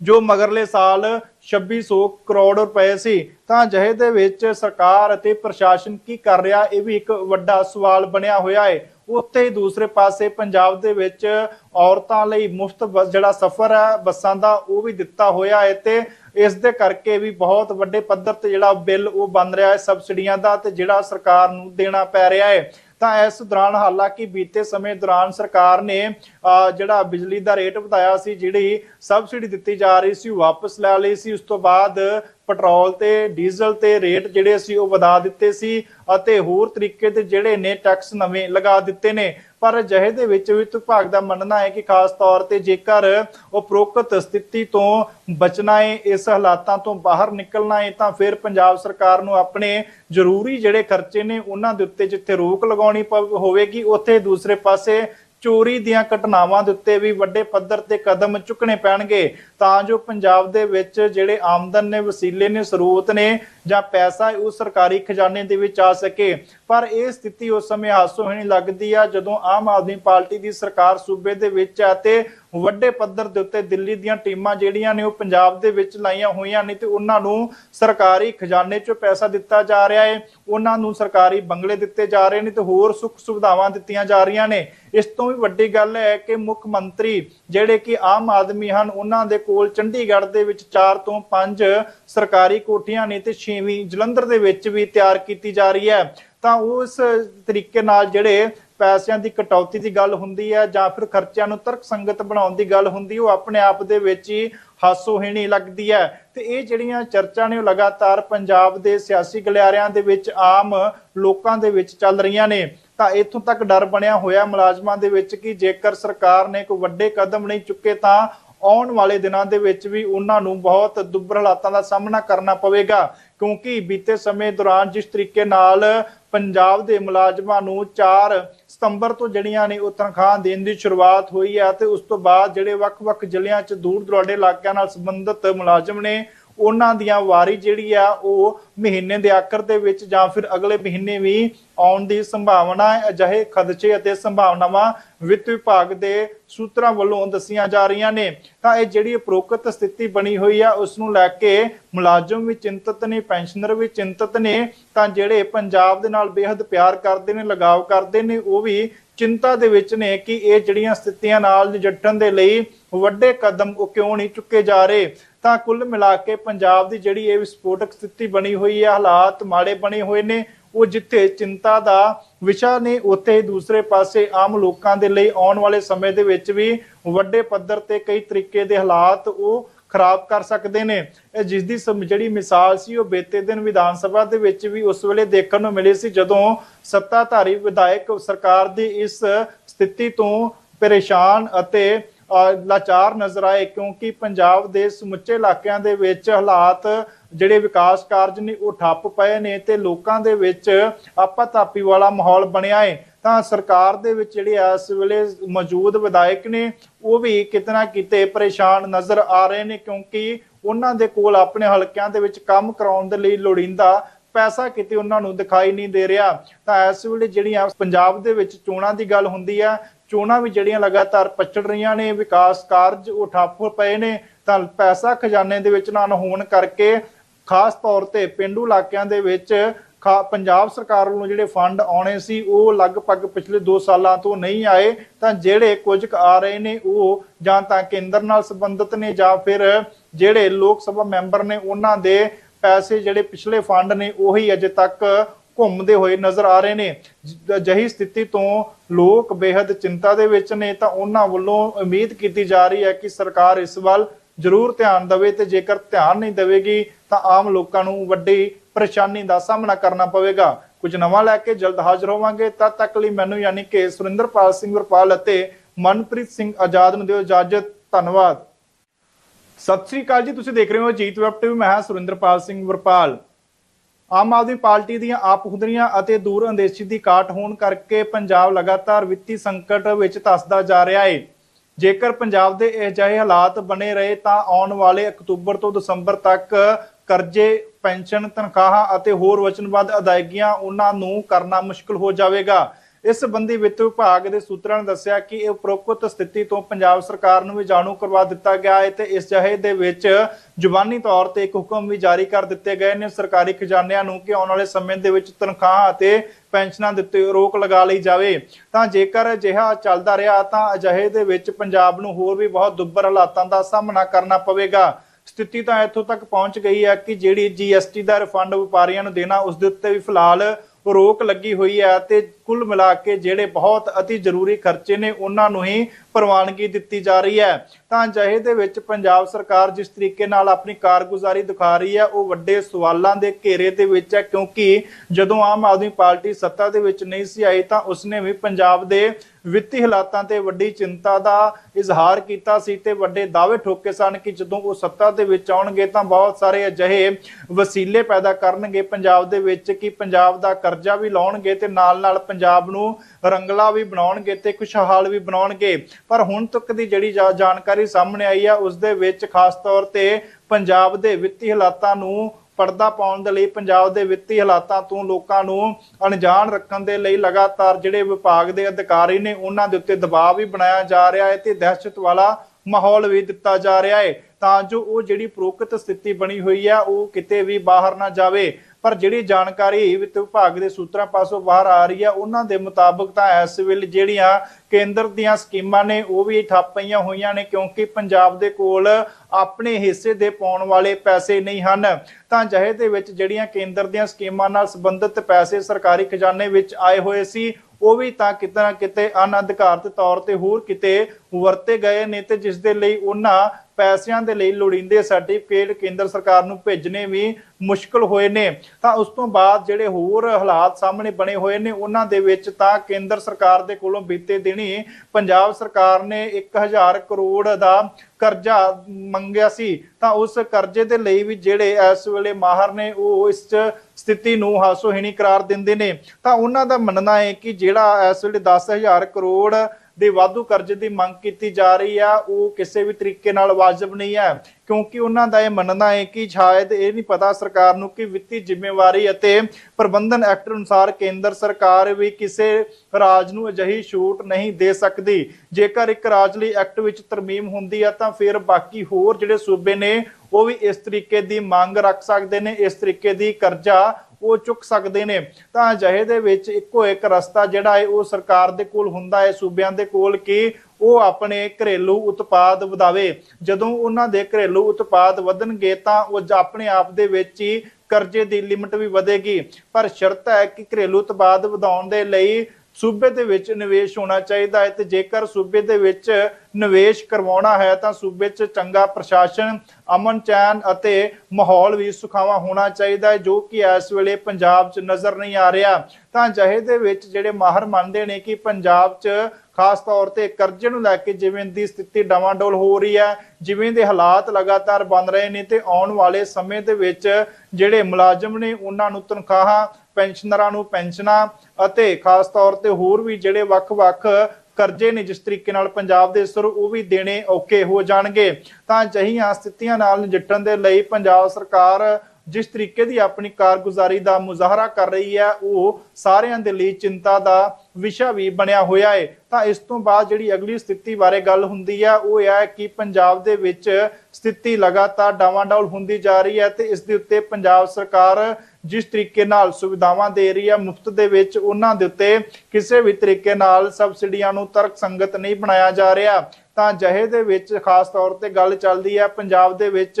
S1: ਜੋ ਮਗਰਲੇ ਸਾਲ 2600 ਕਰੋੜ ਰੁਪਏ ਸੀ। ਤਾਂ ਅਜਿਹੇ ਦੇ ਵਿੱਚ ਸਰਕਾਰ ਅਤੇ ਪ੍ਰਸ਼ਾਸਨ ਕੀ ਕਰ ਰਿਹਾ, ਇਹ ਵੀ ਇੱਕ ਵੱਡਾ ਸਵਾਲ ਬਣਿਆ ਹੋਇਆ ਹੈ ਉੱਥੇ ਹੀ ਦੂਸਰੇ ਪਾਸੇ ਪੰਜਾਬ ਦੇ ਵਿੱਚ ਔਰਤਾਂ ਲਈ ਮੁਫਤ ਜਿਹੜਾ ਸਫ਼ਰ ਹੈ ਬੱਸਾਂ ਦਾ, ਉਹ ਵੀ ਦਿੱਤਾ ਹੋਇਆ ਹੈ ਤੇ ਇਸ ਦੇ ਕਰਕੇ ਵੀ ਬਹੁਤ ਵੱਡੇ ਪੱਧਰ ਤੇ ਜਿਹੜਾ ਬਿੱਲ ਉਹ ਬਣ ਰਿਹਾ ਹੈ ਸਬਸਿਡੀਆਂ ਦਾ ਤੇ ਜਿਹੜਾ ਸਰਕਾਰ ਨੂੰ ਦੇਣਾ ਪੈ ਰਿਹਾ ਹੈ। ਤਾਂ ਇਸ ਦੌਰਾਨ ਹਾਲਾਂਕਿ ਬੀਤੇ ਸਮੇਂ ਦੌਰਾਨ ਸਰਕਾਰ ਨੇ ਅਹ, ਜਿਹੜਾ ਬਿਜਲੀ ਦਾ ਰੇਟ ਵਧਾਇਆ ਸੀ ਜਿਹੜੀ ਸਬਸਿਡੀ ਦਿੱਤੀ ਜਾ ਰਹੀ ਸੀ ਉਹ ਵਾਪਸ ਲੈ ਲਈ ਸੀ। ਉਸ ਤੋਂ ਬਾਅਦ ਪੈਟਰੋਲ ਤੇ, ਡੀਜ਼ਲ ਤੇ ਰੇਟ ਜਿਹੜੇ ਸੀ ਉਹ ਵਧਾ ਦਿੱਤੇ ਸੀ ਅਤੇ ਹੋਰ ਤਰੀਕੇ ਦੇ ਜਿਹੜੇ ਨੇ ਟੈਕਸ ਨਵੇਂ ਲਗਾ ਦਿੱਤੇ ਨੇ। ਪਰ ਅਜਿਹੇ ਦੇ ਵਿੱਚ ਵੀ ਵਿਭਾਗ ਦਾ ਮੰਨਣਾ ਹੈ ਕਿ ਖਾਸ ਤੌਰ ਤੇ ਜੇਕਰ ਉਪਰੋਕਤ ਸਥਿਤੀ ਤੋਂ ਬਚਣਾ ਹੈ, ਇਸ ਹਾਲਾਤਾਂ ਤੋਂ ਬਾਹਰ ਨਿਕਲਣਾ ਹੈ, ਤਾਂ ਫਿਰ ਪੰਜਾਬ ਸਰਕਾਰ ਨੂੰ ਆਪਣੇ ਜ਼ਰੂਰੀ ਜਿਹੜੇ ਖਰਚੇ ਨੇ ਉਹਨਾਂ ਦੇ ਉੱਤੇ ਜਿੱਥੇ ਰੋਕ ਲਗਾਉਣੀ ਪਵ- ਹੋਵੇਗੀ, ਉੱਥੇ ਦੂਸਰੇ ਪਾਸੇ ਚੋਰੀ ਦੀਆਂ ਘਟਨਾਵਾਂ ਦੇ ਉੱਤੇ ਵੀ ਵੱਡੇ ਪੱਧਰ ਤੇ ਕਦਮ ਚੁੱਕਣੇ ਪੈਣਗੇ। ਤਾਂ ਜੋ ਪੰਜਾਬ ਦੇ ਵਿੱਚ ਜਿਹੜੇ ਆਮਦਨ ਨੇ, ਵਸੀਲੇ ਨੇ, ਸਰੋਤ ਨੇ ਜਾਂ ਪੈਸਾ ਉਹ ਸਰਕਾਰੀ ਖਜ਼ਾਨੇ ਦੇ ਵਿੱਚ ਆ ਸਕੇ। ਪਰ ਇਹ ਸਥਿਤੀ ਉਸ ਸਮੇਂ ਹਾਸੋਹੀਣੀ ਲੱਗਦੀ ਆ ਜਦੋਂ ਆਮ ਆਦਮੀ ਪਾਰਟੀ ਦੀ ਸਰਕਾਰ ਸੂਬੇ ਦੇ ਵਿੱਚ ਆ ਤੇ ਵੱਡੇ ਪੱਧਰ ਦੇ ਉੱਤੇ ਦਿੱਲੀ ਦੀਆਂ ਟੀਮਾਂ ਜਿਹੜੀਆਂ ਨੇ ਉਹ ਪੰਜਾਬ ਦੇ ਵਿੱਚ ਲਾਈਆਂ ਹੋਈਆਂ ਨੇ ਤੇ ਉਹਨਾਂ ਨੂੰ ਸਰਕਾਰੀ ਖਜ਼ਾਨੇ 'ਚੋਂ ਪੈਸਾ ਦਿੱਤਾ ਜਾ ਰਿਹਾ ਹੈ ਉਹਨਾਂ ਨੂੰ ਸਰਕਾਰੀ ਬੰਗਲੇ ਦਿੱਤੇ ਜਾ ਰਹੇ ਨੇ ਤੇ ਹੋਰ ਸੁੱਖ ਸੁਵਿਧਾਵਾਂ ਦਿੱਤੀਆਂ ਜਾ ਰਹੀਆਂ ਨੇ। ਇਸ ਤੋਂ ਵੀ ਵੱਡੀ ਗੱਲ ਹੈ ਕਿ ਮੁੱਖ ਮੰਤਰੀ ਜਿਹੜੇ ਕਿ ਆਮ ਆਦਮੀ ਹਨ, ਉਹਨਾਂ ਦੇ ਕੋਲ ਚੰਡੀਗੜ੍ਹ ਦੇ ਵਿੱਚ 4 ਤੋਂ 5 ਸਰਕਾਰੀ ਕੋਠੀਆਂ ਨੇ ਤੇ 6ਵੀਂ ਜਲੰਧਰ ਦੇ ਵਿੱਚ ਵੀ ਤਿਆਰ ਕੀਤੀ ਜਾ ਰਹੀ ਹੈ। ਤਾਂ ਉਸ ਤਰੀਕੇ ਨਾਲ ਜਿਹੜੇ ਪੈਸਿਆਂ ਦੀ ਕਟੌਤੀ ਦੀ ਗੱਲ ਹੁੰਦੀ ਹੈ ਜਾਂ ਫਿਰ ਖਰਚਿਆਂ ਨੂੰ ਤਰਕ ਸੰਗਤ ਬਣਾਉਣ ਦੀ ਗੱਲ ਹੁੰਦੀ ਉਹ ਆਪਣੇ ਆਪ ਦੇ ਵਿੱਚ ਹੀ ਹਾਸੋਹੀਣੀ ਲੱਗਦੀ ਹੈ। ਤੇ ਇਹ ਜਿਹੜੀਆਂ ਚਰਚਾ ਨੇ ਉਹ ਲਗਾਤਾਰ ਪੰਜਾਬ ਦੇ ਸਿਆਸੀ ਗਲਿਆਰਿਆਂ ਦੇ ਵਿੱਚ ਆਮ ਲੋਕਾਂ ਦੇ ਵਿੱਚ ਚੱਲ ਰਹੀਆਂ ਨੇ। ਤਾਂ ਇੱਥੋਂ ਤੱਕ ਡਰ ਬਣਿਆ ਹੋਇਆ ਮੁਲਾਜ਼ਮਾਂ ਦੇ ਵਿੱਚ ਕਿ ਜੇਕਰ ਸਰਕਾਰ ਨੇ ਕੋਈ ਵੱਡੇ ਕਦਮ ਨਹੀਂ ਚੁੱਕੇ ਤਾਂ ਆਉਣ ਵਾਲੇ ਦਿਨਾਂ ਦੇ ਵਿੱਚ ਵੀ ਉਹਨਾਂ ਨੂੰ ਬਹੁਤ ਦੁੱਬਰ ਹਾਲਾਤਾਂ ਦਾ ਸਾਹਮਣਾ ਕਰਨਾ ਪਵੇਗਾ। ਕਿਉਂਕਿ ਬੀਤੇ ਸਮੇਂ ਦੌਰਾਨ ਜਿਸ ਤਰੀਕੇ ਨਾਲ ਪੰਜਾਬ ਦੇ ਮੁਲਾਜ਼ਮਾਂ ਨੂੰ 4 ਸਤੰਬਰ ਤੋਂ ਜਿਹੜੀਆਂ ਨੇ ਉਹ ਤਨਖਾਹ ਦੇਣ ਦੀ ਸ਼ੁਰੂਆਤ ਹੋਈ ਹੈ ਤੇ ਉਸ ਤੋਂ ਬਾਅਦ ਜਿਹੜੇ ਵੱਖ-ਵੱਖ ਜ਼ਿਲ੍ਹਿਆਂ 'ਚ ਦੂਰ ਦੁਰਾਡੇ ਇਲਾਕਿਆਂ ਨਾਲ ਸੰਬੰਧਿਤ ਮੁਲਾਜ਼ਮ ਨੇ ਉਹਨਾਂ ਦੀਆਂ ਵਾਰੀ ਜਿਹੜੀ ਆ ਉਹ ਮਹੀਨੇ ਦੇ ਆਖਰ ਦੇ ਵਿੱਚ ਜਾਂ ਫਿਰ ਅਗਲੇ ਮਹੀਨੇ ਵੀ ਆਉਣ ਦੀ ਸੰਭਾਵਨਾ ਹੈ ਅਜਿਹੇ ਖਦਸ਼ੇ ਅਤੇ ਸੰਭਾਵਨਾਵਾਂ ਵਿੱਤ ਵਿਭਾਗ ਦੇ ਸੂਤਰਾਂ ਵੱਲੋਂ ਦੱਸੀਆਂ ਜਾ ਰਹੀਆਂ ਨੇ। ਤਾਂ ਇਹ ਜਿਹੜੀ ਉਪਰੋਕਤ ਸਥਿਤੀ ਬਣੀ ਹੋਈ ਆ, ਉਸ ਨੂੰ ਲੈ ਕੇ ਮੁਲਾਜ਼ਮ ਵੀ ਚਿੰਤਤ ਨੇ, ਪੈਨਸ਼ਨਰ ਵੀ ਚਿੰਤਤ ਨੇ, ਤਾਂ ਜਿਹੜੇ ਪੰਜਾਬ ਦੇ ਨਾਲ ਬੇਹੱਦ ਪਿਆਰ ਕਰਦੇ ਨੇ, ਲਗਾਵ ਕਰਦੇ ਨੇ, ਉਹ ਵੀ ਚਿੰਤਾ ਦੇ ਵਿੱਚ ਨੇ ਕਿ ਇਹ ਜਿਹੜੀਆਂ ਸਥਿਤੀਆਂ ਨਾਲ ਨਜਿੱਠਣ ਦੇ ਲਈ ਵੱਡੇ ਕਦਮ ਉਹ ਕਿਉਂ ਨਹੀਂ ਚੁੱਕੇ ਜਾ ਰਹੇ। ਤਾਂ ਕੁੱਲ ਮਿਲਾ ਕੇ ਪੰਜਾਬ ਦੀ ਜਿਹੜੀ ਇਹ ਵਿਸਫੋਟਕ ਸਥਿਤੀ ਬਣੀ ਹੋਈ ਹੈ ਹਾਲਾਤ ਮਾੜੇ ਬਣੇ ਹੋਏ ਨੇ, ਉਹ ਜਿੱਥੇ ਚਿੰਤਾ ਦਾ ਵਿਸ਼ਾ ਨੇ, ਉੱਥੇ ਦੂਸਰੇ ਪਾਸੇ ਆਮ ਲੋਕਾਂ ਦੇ ਲਈ ਆਉਣ ਵਾਲੇ ਸਮੇਂ ਦੇ ਵਿੱਚ ਵੀ ਵੱਡੇ ਪੱਧਰ ਤੇ ਕਈ ਤਰੀਕੇ ਦੇ ਹਾਲਾਤ ਉਹ ਖਰਾਬ ਕਰ ਸਕਦੇ ਨੇ। ਇਹ ਜਿਸ ਦੀ ਜਿਹੜੀ ਮਿਸਾਲ ਸੀ, ਉਹ ਬੀਤੇ ਦਿਨ ਵਿਧਾਨ ਸਭਾ ਦੇ ਵਿੱਚ ਵੀ ਉਸ ਵੇਲੇ ਦੇਖਣ ਨੂੰ ਮਿਲੀ ਸੀ, ਜਦੋਂ ਸੱਤਾਧਾਰੀ ਵਿਧਾਇਕ ਸਰਕਾਰ ਦੀ ਇਸ ਸਥਿਤੀ ਤੋਂ ਪਰੇਸ਼ਾਨ ਅਤੇ ਲਾਚਾਰ ਨਜ਼ਰ ਆਏ ਕਿਉਂਕਿ ਪੰਜਾਬ ਦੇ ਸਮੁੱਚੇ ਇਲਾਕਿਆਂ ਦੇ ਵਿੱਚ ਹਾਲਾਤ ਜਿਹੜੇ ਵਿਕਾਸ ਕਾਰਜ ਨੇ ਉਹ ਠੱਪ ਪਏ ਨੇ ਤੇ ਲੋਕਾਂ ਦੇ ਵਿੱਚ ਆਪਾਤਾਪੀ ਵਾਲਾ ਮਾਹੌਲ ਬਣਿਆ ਹੈ ਤਾਂ ਸਰਕਾਰ ਦੇ ਵਿੱਚ ਜਿਹੜੇ ਇਸ ਵੇਲੇ ਮੌਜੂਦ ਵਿਧਾਇਕ ਨੇ, ਉਹ ਵੀ ਕਿਤਨਾ ਕਿਤੇ ਪਰੇਸ਼ਾਨ ਨਜ਼ਰ ਆ ਰਹੇ ਨੇ ਕਿਉਂਕਿ ਉਹਨਾਂ ਦੇ ਕੋਲ ਆਪਣੇ ਹਲਕਿਆਂ ਦੇ ਵਿੱਚ ਕੰਮ ਕਰਾਉਣ ਦੇ ਲਈ ਲੋੜੀਂਦਾ ਪੈਸਾ ਕਿਤੇ ਉਹਨਾਂ ਨੂੰ ਦਿਖਾਈ ਨਹੀਂ ਦੇ ਰਿਹਾ, ਤਾਂ ਇਸ ਵੇਲੇ ਜਿਹੜੀਆਂ ਪੰਜਾਬ ਦੇ ਵਿੱਚ ਚੋਣਾਂ ਦੀ ਗੱਲ ਹੁੰਦੀ ਆ, ਚੋਣਾਂ ਵੀ ਜਿਹੜੀਆਂ ਲਗਾਤਾਰ ਪਛੜ ਰਹੀਆਂ ਨੇ, ਵਿਕਾਸ ਕਾਰਜ ਉਹ ਠੱਪ ਪਏ ਨੇ, ਤਾਂ ਪੈਸਾ ਖਜ਼ਾਨੇ ਦੇ ਵਿੱਚ ਨਾ ਹੋਣ ਕਰਕੇ ਖਾਸ ਤੌਰ ਤੇ ਪਿੰਡੂ ਇਲਾਕਿਆਂ ਦੇ ਵਿੱਚ ਖਾ- ਪੰਜਾਬ ਸਰਕਾਰ ਵੱਲੋਂ ਜਿਹੜੇ ਫੰਡ ਆਉਣੇ ਸੀ, ਉਹ ਲਗਭਗ ਪਿਛਲੇ 2 ਸਾਲਾਂ ਤੋਂ ਨਹੀਂ ਆਏ, ਤਾਂ ਜਿਹੜੇ ਕੁਝ ਆ ਰਹੇ ਨੇ, ਉਹ ਜਾਂ ਤਾਂ ਕੇਂਦਰ ਨਾਲ ਸੰਬੰਧਿਤ ਨੇ ਜਾਂ ਫਿਰ ਜਿਹੜੇ ਲੋਕ ਸਭਾ ਮੈਂਬਰ ਨੇ, ਉਹਨਾਂ ਦੇ ਪੈਸੇ ਜਿਹੜੇ ਪਿਛਲੇ ਫੰਡ ਨੇ ਉਹੀ ਅਜੇ ਤੱਕ ਘੁੰਮਦੇ ਹੋਏ ਨਜ਼ਰ ਆ ਰਹੇ ਨੇ। ਜ- ਅਜਿਹੀ ਸਥਿਤੀ ਤੋਂ ਲੋਕ ਬੇहद ਚਿੰਤਾ ਦੇ ਵਿੱਚ ਨੇ, ਤਾਂ ਉਹਨਾਂ ਵੱਲੋਂ ਉਮੀਦ ਕੀਤੀ ਜਾ ਰਹੀ ਹੈ ਕਿ ਸਰਕਾਰ ਇਸ ਵੱਲ ਜ਼ਰੂਰ ਧਿਆਨ ਦੇਵੇ ਤੇ ਜੇਕਰ ਧਿਆਨ ਨਹੀਂ ਦੇਵੇਗੀ, ਤਾਂ ਆਮ ਲੋਕਾਂ ਨੂੰ ਵੱਡੀ ਪਰੇਸ਼ਾਨੀ ਦਾ ਸਾਹਮਣਾ ਕਰਨਾ ਪਵੇਗਾ। ਕੁਝ ਨਵਾਂ ਲੈ ਕੇ ਜਲਦ ਹਾਜ਼ਰ ਹੋਵਾਂਗੇ। ਤਦ ਤੱਕ ਲਈ ਮੈਨੂੰ ਯਾਨੀ ਕਿ ਸੁਰਿੰਦਰਪਾਲ ਸਿੰਘ ਵਰਪਾਲ ਅਤੇ ਮਨਪ੍ਰੀਤ ਸਿੰਘ ਆਜ਼ਾਦ ਨੂੰ ਦਿਓ ਇਜਾਜ਼ਤ। ਧੰਨਵਾਦ। ਸਤਿ ਸ੍ਰੀ ਅਕਾਲ ਜੀ, ਤੁਸੀਂ ਦੇਖ ਰਹੇ ਹੋ ਜੀਤ ਵੈਬ ਟੀਵੀ, ਮੈਂ ਹਾਂ ਸੁਰਿੰਦਰਪਾਲ ਸਿੰਘ ਵਰਪਾਲ। ਆਮ ਆਦਮੀ ਪਾਰਟੀ ਦੀਆਂ ਆਪ ਅਤੇ ਦੂਰ ਅੰਦੇਸ਼ੀ ਦੀ ਕਾਟ ਹੋਣ ਕਰਕੇ ਪੰਜਾਬ ਲਗਾਤਾਰ ਵਿੱਤੀ ਸੰਕਟ ਵਿੱਚ ਧੱਸਦਾ ਜਾ ਰਿਹਾ ਹੈ ਜੇਕਰ ਪੰਜਾਬ ਦੇ ਅਜਿਹੇ ਹਾਲਾਤ ਬਣੇ ਰਹੇ, ਤਾਂ ਆਉਣ ਵਾਲੇ ਅਕਤੂਬਰ ਤੋਂ ਦਸੰਬਰ ਤੱਕ ਕਰਜ਼ੇ, ਪੈਨਸ਼ਨ, ਤਨਖਾਹਾਂ ਅਤੇ ਹੋਰ ਵਚਨਬੱਧ ਅਦਾਇਗੀਆਂ ਉਹਨਾਂ ਨੂੰ ਕਰਨਾ ਮੁਸ਼ਕਲ ਹੋ ਜਾਵੇਗਾ। ਇਸ ਸੰਬੰਧੀ ਵਿੱਤ ਵਿਭਾਗ ਦੇ ਸੂਤਰਾਂ ਨੇ ਦੱਸਿਆ ਕਿ ਇਹ ਉਪਰੋਕਤ ਸਥਿਤੀ ਤੋਂ ਪੰਜਾਬ ਸਰਕਾਰ ਨੂੰ ਵੀ ਜਾਣੂ ਕਰਵਾ ਦਿੱਤਾ ਗਿਆ ਹੈ ਤੇ ਇਸ ਜਹੇ ਦੇ ਵਿੱਚ ਜ਼ੁਬਾਨੀ ਤੌਰ ਤੇ ਇੱਕ ਹੁਕਮ ਵੀ ਜਾਰੀ ਕਰ ਦਿੱਤੇ ਗਏ ਨੇ। ਸਰਕਾਰੀ ਖਜ਼ਾਨਿਆਂ ਨੂੰ ਕਿ ਆਉਣ ਵਾਲੇ ਸਮੇਂ ਦੇ ਵਿੱਚ ਤਨਖਾਹਾਂ ਅਤੇ ਪੈਨਸ਼ਨਾਂ ਦੇ ਉੱਤੇ ਰੋਕ ਲਗਾ ਲਈ ਜਾਵੇ। ਤਾਂ ਜੇਕਰ ਅਜਿਹਾ ਚੱਲਦਾ ਰਿਹਾ ਤਾਂ ਅਜਿਹੇ ਦੇ ਵਿੱਚ ਪੰਜਾਬ ਨੂੰ ਹੋਰ ਵੀ ਬਹੁਤ ਦੁੱਬਰ ਹਾਲਾਤਾਂ ਦਾ ਸਾਹਮਣਾ ਕਰਨਾ ਪਵੇਗਾ। ਸਥਿਤੀ ਤਾਂ ਇੱਥੋਂ ਤੱਕ ਪਹੁੰਚ ਗਈ ਹੈ ਕਿ ਜਿਹੜੀ ਜੀਐਸਟੀ ਦਾ ਰਿਫੰਡ ਵਪਾਰੀਆਂ ਨੂੰ ਦੇਣਾ, ਉਸ ਦੇ ਉੱਤੇ ਵੀ ਫਿਲਹਾਲ ਰੋਕ ਲੱਗੀ ਹੋਈ ਹੈ ਤੇ ਕੁੱਲ ਮਿਲਾ ਕੇ ਜਿਹੜੇ ਬਹੁਤ ਅਤੀ ਜ਼ਰੂਰੀ ਖਰਚੇ ਨੇ, ਉਹਨਾਂ ਨੂੰ ਹੀ ਪ੍ਰਵਾਨਗੀ ਦਿੱਤੀ ਜਾ ਰਹੀ ਹੈ। ਤਾਂ ਅਜਿਹੇ ਦੇ ਵਿੱਚ ਪੰਜਾਬ ਸਰਕਾਰ ਜਿਸ ਤਰੀਕੇ ਨਾਲ ਆਪਣੀ ਕਾਰਗੁਜ਼ਾਰੀ ਦਿਖਾ ਰਹੀ ਹੈ, ਉਹ ਵੱਡੇ ਸਵਾਲਾਂ ਦੇ ਘੇਰੇ ਦੇ ਵਿੱਚ ਹੈ, ਕਿਉਂਕਿ ਜਦੋਂ ਆਮ ਆਦਮੀ ਪਾਰਟੀ ਸੱਤਾ ਦੇ ਵਿੱਚ ਨਹੀਂ ਸੀ ਆਈ, ਤਾਂ ਉਸਨੇ ਵੀ ਪੰਜਾਬ ਦੇ ਵਿੱਤੀ ਹਾਲਾਤਾਂ ਤੇ ਵੱਡੀ ਚਿੰਤਾ ਦਾ ਇਜ਼ਹਾਰ ਕੀਤਾ ਸੀ ਤੇ ਵੱਡੇ ਦਾਅਵੇ ਠੋਕੇ ਸਨ ਕਿ ਜਦੋਂ ਉਹ ਸੱਤਾ ਦੇ ਵਿੱਚ ਆਉਣਗੇ, ਤਾਂ ਬਹੁਤ ਸਾਰੇ ਅਜਿਹੇ ਵਸੀਲੇ ਪੈਦਾ ਕਰਨਗੇ ਪੰਜਾਬ ਦੇ ਵਿੱਚ ਕਿ ਪੰਜਾਬ ਦਾ ਕਰਜ਼ਾ ਵੀ ਲਾਉਣਗੇ ਤੇ ਨਾਲ-ਨਾਲ ਪੰਜਾਬ ਨੂੰ ਰੰਗਲਾ ਵੀ ਬਣਾਉਣਗੇ ਤੇ ਖੁਸ਼ਹਾਲ ਵੀ ਬਣਾਉਣਗੇ। ਪਰ ਹੁਣ ਤੱਕ ਦੀ ਜਿਹੜੀ ਜਾਣਕਾਰੀ ਸਾਹਮਣੇ ਆਈ ਆ, ਉਸ ਦੇ ਵਿੱਚ ਖਾਸ ਤੌਰ ਤੇ ਪੰਜਾਬ ਦੇ ਵਿੱਤੀ ਹਾਲਾਤਾਂ ਨੂੰ ਪਰਦਾ ਪਾਉਣ ਦੇ ਲਈ, ਪੰਜਾਬ ਦੇ ਵਿੱਤੀ ਹਾਲਾਤਾਂ ਤੋਂ ਲੋਕਾਂ ਨੂੰ ਅਣਜਾਣ ਰੱਖਣ ਦੇ ਲਈ ਲਗਾਤਾਰ ਜਿਹੜੇ ਵਿਭਾਗ ਦੇ ਅਧਿਕਾਰੀ ਨੇ, ਉਹਨਾਂ ਦੇ ਉੱਤੇ ਦਬਾਅ ਵੀ ਬਣਾਇਆ ਜਾ ਰਿਹਾ ਹੈ ਤੇ ਦਹਿਸ਼ਤ ਵਾਲਾ ਮਾਹੌਲ ਵੀ ਦਿੱਤਾ ਜਾ ਰਿਹਾ ਹੈ। ਤਾਂ ਜੋ ਉਹ ਜਿਹੜੀ ਪ੍ਰੋਕਤ ਸਥਿਤੀ ਬਣੀ ਹੋਈ ਹੈ ਉਹ ਕਿਤੇ ਵੀ ਬਾਹਰ ਨਾ ਜਾਵੇ। ਪਰ ਜਿਹੜੀ ਜਾਣਕਾਰੀ ਵਿੱਤ ਵਿਭਾਗ ਦੇ ਸੂਤਰਾਂ ਪਾਸੋਂ ਬਾਹਰ ਆ ਰਹੀ ਹੈ ਉਹਨਾਂ ਦੇ ਮੁਤਾਬਕ ਤਾਂ ਇਸ ਵੇਲੇ ਜਿਹੜੀਆਂ ਕੇਂਦਰ ਦੀਆਂ ਸਕੀਮਾਂ ਨੇ, ਉਹ ਵੀ ਠੱਪ ਪਈਆਂ ਹੋਈਆਂ ਨੇ, ਕਿਉਂਕਿ ਪੰਜਾਬ ਦੇ ਕੋਲ ਆਪਣੇ ਹਿੱਸੇ ਦੇ ਪਾਉਣ ਵਾਲੇ ਪੈਸੇ ਨਹੀਂ ਹਨ। ਤਾਂ ਜਹੇ ਦੇ ਵਿੱਚ ਜਿਹੜੀਆਂ ਕੇਂਦਰ ਦੀਆਂ ਸਕੀਮਾਂ ਨਾਲ ਸੰਬੰਧਿਤ ਪੈਸੇ ਸਰਕਾਰੀ ਖਜ਼ਾਨੇ ਵਿੱਚ ਆਏ ਹੋਏ ਸੀ, ਉਹ ਵੀ ਤਾਂ ਕਿਤੇ ਨਾ ਕਿਤੇ ਅਨਅਧਿਕਾਰਤ ਤੌਰ ਤੇ ਹੋਰ ਕਿਤੇ ਵਰਤੇ ਗਏ ਨੇ ਤੇ ਜਿਸ ਦੇ ਲਈ ਉਹਨਾਂ ਪੈਸਿਆਂ ਦੇ ਲਈ ਲੋੜੀਂਦੇ ਸਰਟੀਫਿਕੇਟ ਕੇਂਦਰ ਸਰਕਾਰ ਨੂੰ ਭੇਜਣੇ ਵੀ ਮੁਸ਼ਕਲ ਹੋਏ ਨੇ। ਤਾਂ ਉਸ ਤੋਂ ਬਾਅਦ ਜਿਹੜੇ ਹੋਰ ਹਾਲਾਤ ਸਾਹਮਣੇ ਬਣੇ ਹੋਏ ਨੇ, ਉਹਨਾਂ ਦੇ ਵਿੱਚ ਤਾਂ ਕੇਂਦਰ ਸਰਕਾਰ ਦੇ ਕੋਲੋਂ ਬੀਤੇ ਦਿਨੀ ਪੰਜਾਬ ਸਰਕਾਰ ਨੇ 1000 ਕਰੋੜ ਦਾ ਕਰਜ਼ਾ ਮੰਗਿਆ ਸੀ। ਤਾਂ ਉਸ ਕਰਜ਼ੇ ਦੇ ਲਈ ਵੀ ਜਿਹੜੇ ਇਸ ਵੇਲੇ ਮਾਹਰ ਨੇ, ਉਹ ਇਸ ਸਥਿਤੀ ਨੂੰ ਹਾਸੋਹੀਣੀ ਕਰਾਰ ਦਿੰਦੇ ਨੇ। ਤਾਂ ਉਹਨਾਂ ਦਾ ਮੰਨਣਾ ਹੈ ਕਿ ਜਿਹੜਾ ਇਸ ਵੇਲੇ 10000 ਕਰੋੜ ਦੇ ਵਾਧੂ ਕਰਜ਼ੇ ਦੀ ਮੰਗ ਕੀਤੀ ਜਾ ਰਹੀ ਆ, ਉਹ ਕਿਸੇ ਵੀ ਤਰੀਕੇ ਨਾਲ ਵਾਜਬ ਨਹੀਂ ਹੈ ਕਿਉਂਕਿ ਉਹਨਾਂ ਦਾ ਇਹ ਮੰਨਣਾ ਹੈ ਕਿ ਸ਼ਾਇਦ ਇਹ ਨਹੀਂ ਪਤਾ ਸਰਕਾਰ ਨੂੰ ਕਿ ਵਿੱਤੀ ਜ਼ਿੰਮੇਵਾਰੀ ਅਤੇ ਪ੍ਰਬੰਧਨ ਐਕਟ ਅਨੁਸਾਰ ਕੇਂਦਰ ਸਰਕਾਰ ਵੀ ਕਿਸੇ ਰਾਜ ਨੂੰ ਅਜਿਹੀ ਛੂਟ ਨਹੀਂ ਦੇ ਸਕਦੀ। ਜੇਕਰ ਇੱਕ ਰਾਜ ਲਈ ਐਕਟ ਵਿੱਚ ਤਰਮੀਮ ਹੁੰਦੀ ਆ, ਤਾਂ ਫਿਰ ਬਾਕੀ ਹੋਰ ਜਿਹੜੇ ਸੂਬੇ ਨੇ ਉਹ ਵੀ ਇਸ ਤਰੀਕੇ ਦੀ ਮੰਗ ਰੱਖ ਸਕਦੇ ਨੇ, ਇਸ ਤਰੀਕੇ ਦੀ ਕਰਜ਼ਾ ਉਹ ਚੁੱਕ ਸਕਦੇ ਨੇ। ਤਾਂ ਅਜਿਹੇ ਦੇ ਵਿੱਚ ਇੱਕੋ ਇੱਕ ਰਸਤਾ ਜਿਹੜਾ ਹੈ, ਉਹ ਸਰਕਾਰ ਦੇ ਕੋਲ ਹੁੰਦਾ ਹੈ, ਸੂਬਿਆਂ ਦੇ ਕੋਲ ਕਿ ਉਹ ਆਪਣੇ ਘਰੇਲੂ ਉਤਪਾਦ ਵਧਾਵੇ। ਜਦੋਂ ਉਹਨਾਂ ਦੇ ਘਰੇਲੂ ਉਤਪਾਦ ਵਧਣਗੇ ਤਾਂ ਉਹ ਆਪਣੇ ਆਪ ਦੇ ਵਿੱਚ ਹੀ ਕਰਜ਼ੇ ਦੀ ਲਿਮਟ ਵੀ ਵਧੇਗੀ। ਪਰ ਸ਼ਰਤ ਹੈ ਕਿ ਘਰੇਲੂ ਉਤਪਾਦ ਵਧਾਉਣ ਦੇ ਲਈ ਸੂਬੇ ਦੇ ਵਿੱਚ ਨਿਵੇਸ਼ ਹੋਣਾ ਚਾਹੀਦਾ ਹੈ ਤੇ ਜੇਕਰ ਸੂਬੇ ਦੇ ਵਿੱਚ ਨਿਵੇਸ਼ ਕਰਵਾਉਣਾ ਹੈ ਤਾਂ ਸੂਬੇ 'ਚ ਚੰਗਾ ਪ੍ਰਸ਼ਾਸਨ, ਅਮਨ ਚੈਨ ਅਤੇ ਮਾਹੌਲ ਵੀ ਸੁਖਾਵਾਂ ਹੋਣਾ ਚਾਹੀਦਾ ਹੈ, ਜੋ ਕਿ ਇਸ ਵੇਲੇ ਪੰਜਾਬ 'ਚ ਨਜ਼ਰ ਨਹੀਂ ਆ ਰਿਹਾ। ਤਾਂ ਜਹੇ ਦੇ ਵਿੱਚ ਜਿਹੜੇ ਮਾਹਰ ਮੰਨਦੇ ਨੇ ਕਿ ਪੰਜਾਬ 'ਚ ਖਾਸ ਤੌਰ ਤੇ ਕਰਜ਼ੇ ਨੂੰ ਲੈ ਕੇ ਜਿਵੇਂ ਦੀ ਸਥਿਤੀ ਡਵਾਂਡੋਲ ਹੋ ਰਹੀ ਹੈ, ਜਿਵੇਂ ਦੇ ਹਾਲਾਤ ਲਗਾਤਾਰ ਬਣ ਰਹੇ ਨੇ ਤੇ ਆਉਣ ਵਾਲੇ ਸਮੇਂ ਦੇ ਵਿੱਚ ਜਿਹੜੇ ਮੁਲਾਜ਼ਮ ਨੇ ਉਹਨਾਂ ਨੂੰ ਤਨਖਾਹਾਂ ਪੈਨਸ਼ਨਰਾਂ ਨੂੰ ਪੈਨਸ਼ਨਾਂ ਅਤੇ ਖਾਸ ਤੌਰ ਤੇ ਹੋਰ ਵੀ ਜਿਹੜੇ ਵੱਖ-ਵੱਖ ਕਰਜ਼ੇ ਨੇ ਜਿਸ ਤਰੀਕੇ ਨਾਲ ਪੰਜਾਬ ਦੇ ਸਿਰ, ਉਹ ਵੀ ਦੇਣੇ ਔਕੇ ਹੋ ਜਾਣਗੇ। ਤਾਂ ਅਜਿਹੀਆਂ ਸਥਿਤੀਆਂ ਨਾਲ ਨਜਿੱਠਣ ਦੇ ਲਈ ਪੰਜਾਬ ਸਰਕਾਰ ਜਿਸ ਤਰੀਕੇ ਦੀ ਆਪਣੀ ਕਾਰਗੁਜ਼ਾਰੀ ਦਾ ਮੁਜ਼ਾਹਰਾ ਕਰ ਰਹੀ ਹੈ, ਉਹ ਸਾਰਿਆਂ ਦੇ ਲਈ ਚਿੰਤਾ ਦਾ ਵਿਸ਼ਾ ਵੀ ਬਣਿਆ ਹੋਇਆ ਹੈ। ਤਾਂ ਇਸ ਤੋਂ ਬਾਅਦ ਜਿਹੜੀ ਅਗਲੀ ਸਥਿਤੀ ਬਾਰੇ ਗੱਲ ਹੁੰਦੀ ਹੈ, ਉਹ ਹੈ ਕਿ ਪੰਜਾਬ ਦੇ ਵਿੱਚ ਸਥਿਤੀ ਲਗਾਤਾਰ ਡਾਵਾਂਡੌਲ ਹੁੰਦੀ ਜਾ ਰਹੀ ਹੈ ਤੇ ਇਸ ਦੇ ਉੱਤੇ ਪੰਜਾਬ ਸਰਕਾਰ ਜਿਸ ਤਰੀਕੇ ਨਾਲ ਸੁਵਿਧਾਵਾਂ ਦੇ ਰਹੀ ਹੈ, ਮੁਫਤ ਦੇ ਵਿੱਚ ਉਹਨਾਂ ਦੇ ਉੱਤੇ ਕਿਸੇ ਵੀ ਤਰੀਕੇ ਨਾਲ ਸਬਸਿਡੀਆਂ ਨੂੰ ਤਰਕ ਸੰਗਤ ਨਹੀਂ ਬਣਾਇਆ ਜਾ ਰਿਹਾ। ਤਾਂ ਜਹੇ ਦੇ ਵਿੱਚ ਖਾਸ ਤੌਰ ਤੇ ਗੱਲ ਚੱਲਦੀ ਹੈ, ਪੰਜਾਬ ਦੇ ਵਿੱਚ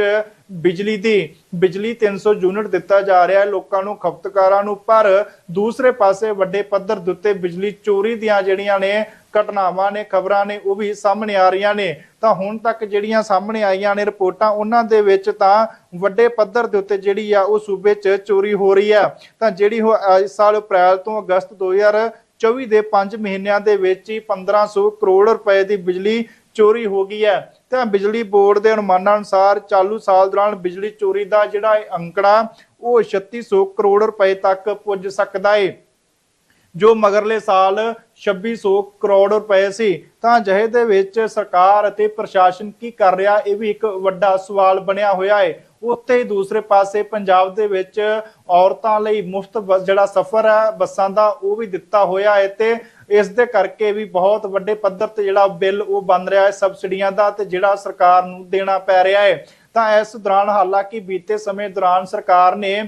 S1: ਬਿਜਲੀ ਦੀ। ਬਿਜਲੀ 300 ਯੂਨਿਟ ਦਿੱਤਾ ਜਾ ਰਿਹਾ ਹੈ। ਲੋਕਾਂ ਨੂੰ, ਖਪਤਕਾਰਾਂ ਨੂੰ। ਪਰ ਦੂਸਰੇ ਪਾਸੇ ਵੱਡੇ ਪੱਧਰ ਦੇ ਉੱਤੇ ਬਿਜਲੀ ਚੋਰੀ ਦੀਆਂ ਜਿਹੜੀਆਂ ਨੇ ਘਟਨਾਵਾਂ ਨੇ, ਖਬਰਾਂ ਨੇ, ਉਹ ਵੀ ਸਾਹਮਣੇ ਆ ਰਹੀਆਂ ਨੇ। ਤਾਂ ਹੁਣ ਤੱਕ ਜਿਹੜੀਆਂ ਸਾਹਮਣੇ ਆਈਆਂ ਨੇ ਰਿਪੋਰਟਾਂ, ਉਹਨਾਂ ਦੇ ਵਿੱਚ ਤਾਂ ਵੱਡੇ ਪੱਧਰ ਦੇ ਉੱਤੇ ਜਿਹੜੀ ਆ, ਉਹ ਸੂਬੇ 'ਚ ਚੋਰੀ ਹੋ ਰਹੀ ਆ ਤਾਂ ਜਿਹੜੀ ਉਹ ਇਸ ਸਾਲ ਅਪ੍ਰੈਲ ਤੋਂ ਅਗਸਤ 2024 ਦੇ 5 ਮਹੀਨਿਆਂ ਦੇ ਵਿੱਚ ਹੀ 1500 ਕਰੋੜ ਰੁਪਏ ਦੀ ਬਿਜਲੀ ਚੋਰੀ ਹੋ ਗਈ ਹੈ। ਤਾਂ ਬਿਜਲੀ ਬੋਰਡ ਦੇ ਅਨੁਮਾਨਾਂ ਅਨੁਸਾਰ ਚਾਲੂ ਸਾਲ ਦੌਰਾਨ ਬਿਜਲੀ ਚੋਰੀ ਦਾ ਜਿਹੜਾ ਅੰਕੜਾ, ਉਹ 3600 ਕਰੋੜ ਰੁਪਏ ਤੱਕ ਪੁੱਜ ਸਕਦਾ ਹੈ ਜੋ ਮਗਰਲੇ ਸਾਲ 2600 ਕਰੋੜ ਰੁਪਏ ਸੀ। ਤਾਂ ਜਹੇ ਦੇ ਵਿੱਚ ਸਰਕਾਰ ਅਤੇ ਪ੍ਰਸ਼ਾਸਨ ਕੀ ਕਰ ਰਿਹਾ, ਇਹ ਵੀ ਇੱਕ ਵੱਡਾ ਸਵਾਲ ਬਣਿਆ ਹੋਇਆ ਹੈ ਉੱਥੇ ਹੀ ਦੂਸਰੇ ਪਾਸੇ ਪੰਜਾਬ ਦੇ ਵਿੱਚ ਔਰਤਾਂ ਲਈ ਮੁਫਤ ਜਿਹੜਾ ਸਫ਼ਰ ਹੈ, ਬੱਸਾਂ ਦਾ, ਉਹ ਵੀ ਦਿੱਤਾ ਹੋਇਆ ਹੈ ਤੇ ਇਸ ਦੇ ਕਰਕੇ ਵੀ ਬਹੁਤ ਵੱਡੇ ਪੱਧਰ ਤੇ ਜਿਹੜਾ ਬਿੱਲ ਉਹ ਬਣ ਰਿਹਾ ਹੈ ਸਬਸਿਡੀਆਂ ਦਾ ਤੇ ਜਿਹੜਾ ਸਰਕਾਰ ਨੂੰ ਦੇਣਾ ਪੈ ਰਿਹਾ ਹੈ। ਤਾਂ ਇਸ ਦੌਰਾਨ ਹਾਲਾਂਕਿ ਬੀਤੇ ਸਮੇਂ ਦੌਰਾਨ ਸਰਕਾਰ ਨੇ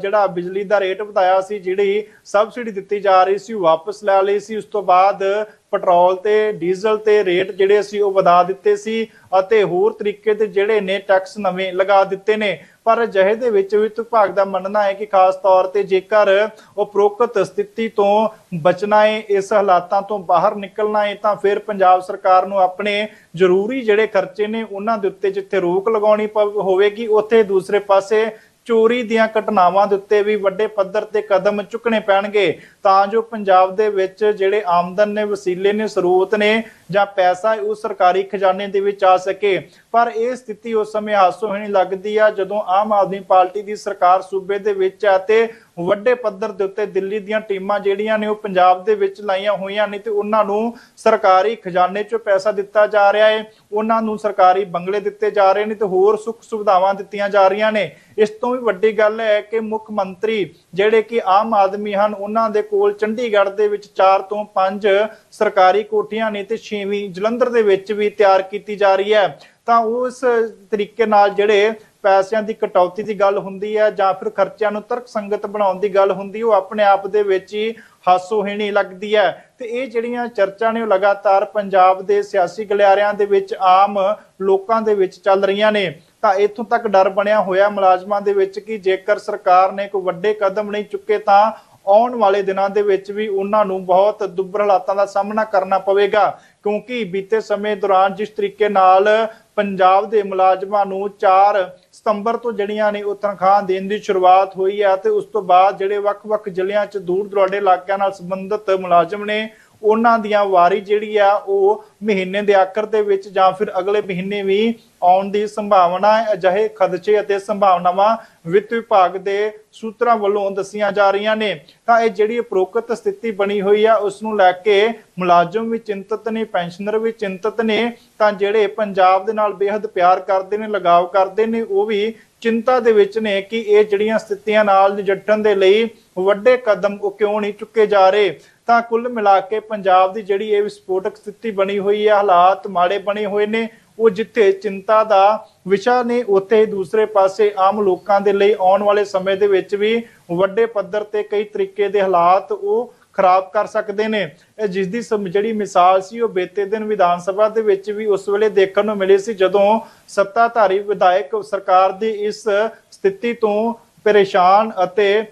S1: ਜਿਹੜਾ ਬਿਜਲੀ ਦਾ ਰੇਟ ਵਧਾਇਆ ਸੀ, ਜਿਹੜੀ ਸਬਸਿਡੀ ਦਿੱਤੀ ਜਾ ਰਹੀ ਸੀ, ਉਹ ਵਾਪਸ ਲੈ ਲਈ ਸੀ। ਉਸ ਤੋਂ ਬਾਅਦ ਪੈਟਰੋਲ ਤੇ ਡੀਜ਼ਲ ਤੇ ਰੇਟ ਜਿਹੜੇ ਸੀ, ਉਹ ਵਧਾ ਦਿੱਤੇ ਸੀ ਅਤੇ ਹੋਰ ਤਰੀਕੇ ਦੇ ਜਿਹੜੇ ਨੇ ਟੈਕਸ ਨਵੇਂ ਲਗਾ ਦਿੱਤੇ ਨੇ। ਪਰ ਅਜਿਹੇ ਦੇ ਵਿੱਚ ਵਿੱਤ ਵਿਭਾਗ ਦਾ ਮੰਨਣਾ ਹੈ ਕਿ ਖਾਸ ਤੌਰ ਤੇ ਜੇਕਰ ਉਪਰੋਕਤ ਸਥਿਤੀ ਤੋਂ ਬਚਣਾ ਹੈ, ਇਸ ਹਾਲਾਤਾਂ ਤੋਂ ਬਾਹਰ ਨਿਕਲਣਾ ਹੈ, ਤਾਂ ਫਿਰ ਪੰਜਾਬ ਸਰਕਾਰ ਨੂੰ ਆਪਣੇ ਜ਼ਰੂਰੀ ਜਿਹੜੇ ਖਰਚੇ ਨੇ, ਉਹਨਾਂ ਦੇ ਉੱਤੇ ਜਿੱਥੇ ਰੋਕ ਲਗਾਉਣੀ ਪਵ- ਹੋਵੇਗੀ, ਉੱਥੇ ਦੂਸਰੇ ਪਾਸੇ ਚੋਰੀ ਦੀਆਂ ਘਟਨਾਵਾਂ ਦੇ ਉੱਤੇ ਵੀ ਵੱਡੇ ਪੱਧਰ ਤੇ ਕਦਮ ਚੁੱਕਣੇ ਪੈਣਗੇ। ਤਾਂ ਜੋ ਪੰਜਾਬ ਦੇ ਵਿੱਚ ਜਿਹੜੇ ਆਮਦਨ ਨੇ, ਵਸੀਲੇ ਨੇ, ਸਰੋਤ ਨੇ ਜਾਂ ਪੈਸਾ ਹੈ, ਉਹ ਸਰਕਾਰੀ ਖਜ਼ਾਨੇ ਦੇ ਵਿੱਚ ਆ ਸਕੇ। ਪਰ ਇਹ ਸਥਿਤੀ ਉਸ ਸਮੇਂ ਹਾਸੋਹੀਣੀ ਲੱਗਦੀ ਆ, ਜਦੋਂ ਆਮ ਆਦਮੀ ਪਾਰਟੀ ਦੀ ਸਰਕਾਰ ਸੂਬੇ ਦੇ ਵਿੱਚ ਆ ਤੇ ਵੱਡੇ ਪੱਧਰ ਦੇ ਉੱਤੇ ਦਿੱਲੀ ਦੀਆਂ ਟੀਮਾਂ ਜਿਹੜੀਆਂ ਨੇ, ਉਹ ਪੰਜਾਬ ਦੇ ਵਿੱਚ ਲਾਈਆਂ ਹੋਈਆਂ ਨੇ ਤੇ ਉਹਨਾਂ ਨੂੰ ਸਰਕਾਰੀ ਖਜ਼ਾਨੇ 'ਚੋਂ ਪੈਸਾ ਦਿੱਤਾ ਜਾ ਰਿਹਾ ਹੈ। ਉਹਨਾਂ ਨੂੰ ਸਰਕਾਰੀ ਬੰਗਲੇ ਦਿੱਤੇ ਜਾ ਰਹੇ ਨੇ ਤੇ ਹੋਰ ਸੁੱਖ ਸੁਵਿਧਾਵਾਂ ਦਿੱਤੀਆਂ ਜਾ ਰਹੀਆਂ ਨੇ। ਇਸ ਤੋਂ ਵੀ ਵੱਡੀ ਗੱਲ ਹੈ ਕਿ ਮੁੱਖ ਮੰਤਰੀ ਜਿਹੜੇ ਕਿ ਆਮ ਆਦਮੀ ਹਨ, ਉਹਨਾਂ ਦੇ ਕੋਲ ਚੰਡੀਗੜ੍ਹ ਦੇ ਵਿੱਚ 4 ਤੋਂ 5 ਸਰਕਾਰੀ ਕੋਠੀਆਂ ਨੇ ਤੇ 6ਵੀਂ ਜਲੰਧਰ ਦੇ ਵਿੱਚ ਵੀ ਤਿਆਰ ਕੀਤੀ ਜਾ ਰਹੀ ਹੈ। ਤਾਂ ਉਸ ਤਰੀਕੇ ਨਾਲ ਜਿਹੜੇ ਪੈਸਿਆਂ ਦੀ ਕਟੌਤੀ ਦੀ ਗੱਲ ਹੁੰਦੀ ਹੈ ਜਾਂ ਫਿਰ ਖਰਚਿਆਂ ਨੂੰ ਤਰਕਸੰਗਤ ਬਣਾਉਣ ਦੀ ਗੱਲ ਹੁੰਦੀ, ਉਹ ਆਪਣੇ ਆਪ ਦੇ ਵਿੱਚ ਹੀ ਹਾਸੋਹੀਣੀ ਲੱਗਦੀ ਹੈ। ਤੇ ਇਹ ਜਿਹੜੀਆਂ ਚਰਚਾ ਨੇ ਉਹ ਲਗਾਤਾਰ ਪੰਜਾਬ ਦੇ ਸਿਆਸੀ ਗਲਿਆਰਿਆਂ ਦੇ ਵਿੱਚ ਆਮ ਲੋਕਾਂ ਦੇ ਵਿੱਚ ਚੱਲ ਰਹੀਆਂ ਨੇ। ਤਾਂ ਇੱਥੋਂ ਤੱਕ ਡਰ ਬਣਿਆ ਹੋਇਆ ਮੁਲਾਜ਼ਮਾਂ ਦੇ ਵਿੱਚ ਕਿ ਜੇਕਰ ਸਰਕਾਰ ਨੇ ਕੋਈ ਵੱਡੇ ਕਦਮ ਨਹੀਂ ਚੁੱਕੇ ਤਾਂ ਆਉਣ ਵਾਲੇ ਦਿਨਾਂ ਦੇ ਵਿੱਚ ਵੀ ਉਹਨਾਂ ਨੂੰ ਬਹੁਤ ਦੁੱਬਰ ਹਾਲਾਤਾਂ ਦਾ ਸਾਹਮਣਾ ਕਰਨਾ ਪਵੇਗਾ, ਕਿਉਂਕਿ ਬੀਤੇ ਸਮੇਂ ਦੌਰਾਨ ਜਿਸ ਤਰੀਕੇ ਨਾਲ ਪੰਜਾਬ ਦੇ ਮੁਲਾਜ਼ਮਾਂ ਨੂੰ 4 ਸਤੰਬਰ ਤੋਂ ਜਿਹੜੀਆਂ ਨੇ ਉਹ ਤਨਖਾਹ ਦੇਣ ਦੀ ਸ਼ੁਰੂਆਤ ਹੋਈ ਹੈ ਤੇ ਉਸ ਤੋਂ ਬਾਅਦ ਜਿਹੜੇ ਵੱਖ-ਵੱਖ ਜ਼ਿਲ੍ਹਿਆਂ 'ਚ ਦੂਰ ਦੁਰਾਡੇ ਇਲਾਕਿਆਂ ਨਾਲ ਸੰਬੰਧਿਤ ਮੁਲਾਜ਼ਮ ਨੇ ਉਹਨਾਂ ਦੀਆਂ ਵਾਰੀ ਜਿਹੜੀ ਆ ਉਹ ਮਹੀਨੇ ਦੇ ਆਖਰ ਦੇ ਵਿੱਚ ਜਾਂ ਫਿਰ ਅਗਲੇ ਮਹੀਨੇ ਵੀ ਆਉਣ ਦੀ ਸੰਭਾਵਨਾ ਹੈ ਅਜਿਹੇ ਖਦਸ਼ੇ ਅਤੇ ਸੰਭਾਵਨਾਵਾਂ ਵਿੱਤ ਵਿਭਾਗ ਦੇ ਸੂਤਰਾਂ ਵੱਲੋਂ ਦੱਸੀਆਂ ਜਾ ਰਹੀਆਂ ਨੇ। ਤਾਂ ਇਹ ਜਿਹੜੀ ਉਪਰੋਕਤ ਸਥਿਤੀ ਬਣੀ ਹੋਈ ਆ ਉਸ ਨੂੰ ਲੈ ਕੇ ਮੁਲਾਜ਼ਮ ਵੀ ਚਿੰਤਤ ਨੇ, ਪੈਨਸ਼ਨਰ ਵੀ ਚਿੰਤਤ ਨੇ, ਤਾਂ ਜਿਹੜੇ ਪੰਜਾਬ ਦੇ ਨਾਲ ਬੇਹੱਦ ਪਿਆਰ ਕਰਦੇ ਨੇ, ਲਗਾਵ ਕਰਦੇ ਨੇ, ਉਹ ਵੀ ਚਿੰਤਾ ਦੇ ਵਿੱਚ ਨੇ ਕਿ ਇਹ ਜਿਹੜੀਆਂ ਸਥਿਤੀਆਂ ਨਾਲ ਨਜਿੱਠਣ ਦੇ ਲਈ ਵੱਡੇ ਕਦਮ ਕਿਉਂ ਨਹੀਂ ਚੁੱਕੇ ਜਾ ਰਹੇ। ਤਾਂ ਕੁੱਲ ਮਿਲਾ ਕੇ ਪੰਜਾਬ ਦੀ ਜਿਹੜੀ ਇਹ ਵਿਸਫੋਟਕ ਸਥਿਤੀ ਬਣੀ ਹੋਈ ਹੈ, ਹਾਲਾਤ ਮਾੜੇ ਬਣੇ ਹੋਏ ਨੇ, ਉਹ ਜਿੱਥੇ ਚਿੰਤਾ ਦਾ ਵਿਸ਼ਾ ਨੇ, ਉੱਥੇ ਹੀ ਦੂਸਰੇ ਪਾਸੇ ਆਮ ਲੋਕਾਂ ਦੇ ਲਈ ਆਉਣ ਵਾਲੇ ਸਮੇਂ ਦੇ ਵਿੱਚ ਵੀ ਵੱਡੇ ਪੱਧਰ ਤੇ ਕਈ ਤਰੀਕੇ ਦੇ ਹਾਲਾਤ ਉਹ ਖਰਾਬ ਕਰ ਸਕਦੇ ਨੇ। ਇਹ ਜਿਸ ਦੀ ਜਿਹੜੀ ਮਿਸਾਲ ਸੀ, ਉਹ ਬੀਤੇ ਦਿਨ ਵਿਧਾਨ ਸਭਾ ਦੇ ਵਿੱਚ ਵੀ ਉਸ ਵੇਲੇ ਦੇਖਣ ਨੂੰ ਮਿਲੀ ਸੀ, ਜਦੋਂ ਸੱਤਾਧਾਰੀ ਵਿਧਾਇਕ ਸਰਕਾਰ ਦੀ ਇਸ ਸਥਿਤੀ ਤੋਂ ਪਰੇਸ਼ਾਨ ਅਤੇ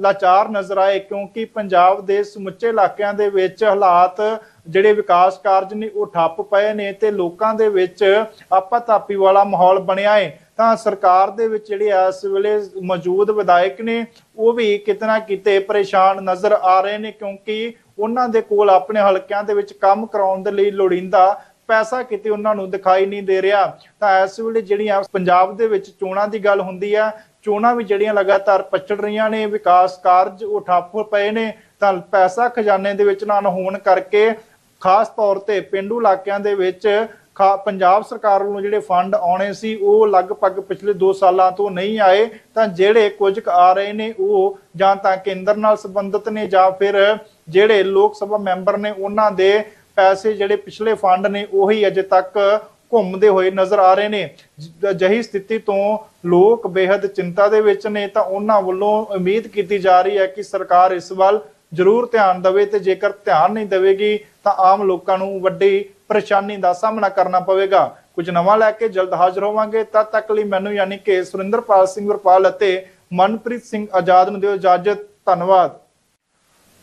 S1: ਲਾਚਾਰ ਨਜ਼ਰ ਆਏ ਕਿਉਂਕਿ ਪੰਜਾਬ ਦੇ ਸਮੁੱਚੇ ਇਲਾਕਿਆਂ ਦੇ ਵਿੱਚ ਹਾਲਾਤ ਜਿਹੜੇ ਵਿਕਾਸ ਕਾਰਜ ਨੇ ਉਹ ਠੱਪ ਪਏ ਨੇ ਤੇ ਲੋਕਾਂ ਦੇ ਵਿੱਚ ਆਪਾ ਤਾਪੀ ਵਾਲਾ ਮਾਹੌਲ ਬਣਿਆ ਹੈ ਤਾਂ ਸਰਕਾਰ ਦੇ ਵਿੱਚ ਜਿਹੜੇ ਇਸ ਵੇਲੇ ਮੌਜੂਦ ਵਿਧਾਇਕ ਨੇ, ਉਹ ਵੀ ਕਿਤਨਾ ਕਿਤੇ ਪਰੇਸ਼ਾਨ ਨਜ਼ਰ ਆ ਰਹੇ ਨੇ ਕਿਉਂਕਿ ਉਹਨਾਂ ਦੇ ਕੋਲ ਆਪਣੇ ਹਲਕਿਆਂ ਦੇ ਵਿੱਚ ਕੰਮ ਕਰਾਉਣ ਦੇ ਲਈ ਲੋੜੀਂਦਾ ਪੈਸਾ ਕਿਤੇ ਉਹਨਾਂ ਨੂੰ ਦਿਖਾਈ ਨਹੀਂ ਦੇ ਰਿਹਾ। ਤਾਂ ਇਸ ਵੇਲੇ ਜਿਹੜੀਆਂ ਪੰਜਾਬ ਦੇ ਵਿੱਚ ਚੋਣਾਂ ਦੀ ਗੱਲ ਹੁੰਦੀ ਆ ਚੋਣਾਂ ਵੀ ਜਿਹੜੀਆਂ ਲਗਾਤਾਰ ਪਛੜ ਰਹੀਆਂ ਨੇ, ਵਿਕਾਸ ਕਾਰਜ ਉਹ ਠੱਪ ਪਏ ਨੇ, ਤਾਂ ਪੈਸਾ ਖਜ਼ਾਨੇ ਦੇ ਵਿੱਚ ਨਾ ਹੋਣ ਕਰਕੇ ਖਾਸ ਤੌਰ ਤੇ ਪਿੰਡੂ ਇਲਾਕਿਆਂ ਦੇ ਵਿੱਚ ਪੰਜਾਬ ਸਰਕਾਰ ਵੱਲੋਂ ਜਿਹੜੇ ਫੰਡ ਆਉਣੇ ਸੀ, ਉਹ ਲਗਭਗ ਪਿਛਲੇ 2 ਸਾਲਾਂ ਤੋਂ ਨਹੀਂ ਆਏ, ਤਾਂ ਜਿਹੜੇ ਕੁਝ ਆ ਰਹੇ ਨੇ, ਉਹ ਜਾਂ ਤਾਂ ਕੇਂਦਰ ਨਾਲ ਸੰਬੰਧਿਤ ਨੇ ਜਾਂ ਫਿਰ ਜਿਹੜੇ ਲੋਕ ਸਭਾ ਮੈਂਬਰ ਨੇ, ਉਹਨਾਂ ਦੇ ਪੈਸੇ ਜਿਹੜੇ ਪਿਛਲੇ ਫੰਡ ਨੇ, ਉਹੀ ਅਜੇ ਤੱਕ ਘੁੰਮਦੇ ਹੋਏ ਨਜ਼ਰ ਆ ਰਹੇ ਨੇ। ਜ- ਅਜਿਹੀ ਸਥਿਤੀ ਤੋਂ ਲੋਕ ਬੇहद ਚਿੰਤਾ ਦੇ ਵਿੱਚ ਨੇ, ਤਾਂ ਉਹਨਾਂ ਵੱਲੋਂ ਉਮੀਦ ਕੀਤੀ ਜਾ ਰਹੀ ਹੈ ਕਿ ਸਰਕਾਰ ਇਸ ਵੱਲ ਜ਼ਰੂਰ ਧਿਆਨ ਦੇਵੇ ਤੇ ਜੇਕਰ ਧਿਆਨ ਨਹੀਂ ਦੇਵੇਗੀ, ਤਾਂ ਆਮ ਲੋਕਾਂ ਨੂੰ ਵੱਡੀ ਪਰੇਸ਼ਾਨੀ ਦਾ ਸਾਹਮਣਾ ਕਰਨਾ ਪਵੇਗਾ। ਕੁਝ ਨਵਾਂ ਲੈ ਕੇ ਜਲਦ ਹਾਜ਼ਰ ਹੋਵਾਂਗੇ ਤਦ ਤੱਕ ਲਈ ਮੈਨੂੰ ਯਾਨੀ ਕਿ ਸੁਰਿੰਦਰਪਾਲ ਸਿੰਘ ਵਰਪਾਲ ਅਤੇ ਮਨਪ੍ਰੀਤ ਸਿੰਘ ਆਜ਼ਾਦ ਨੂੰ ਦਿਓ ਇਜਾਜ਼ਤ। ਧੰਨਵਾਦ।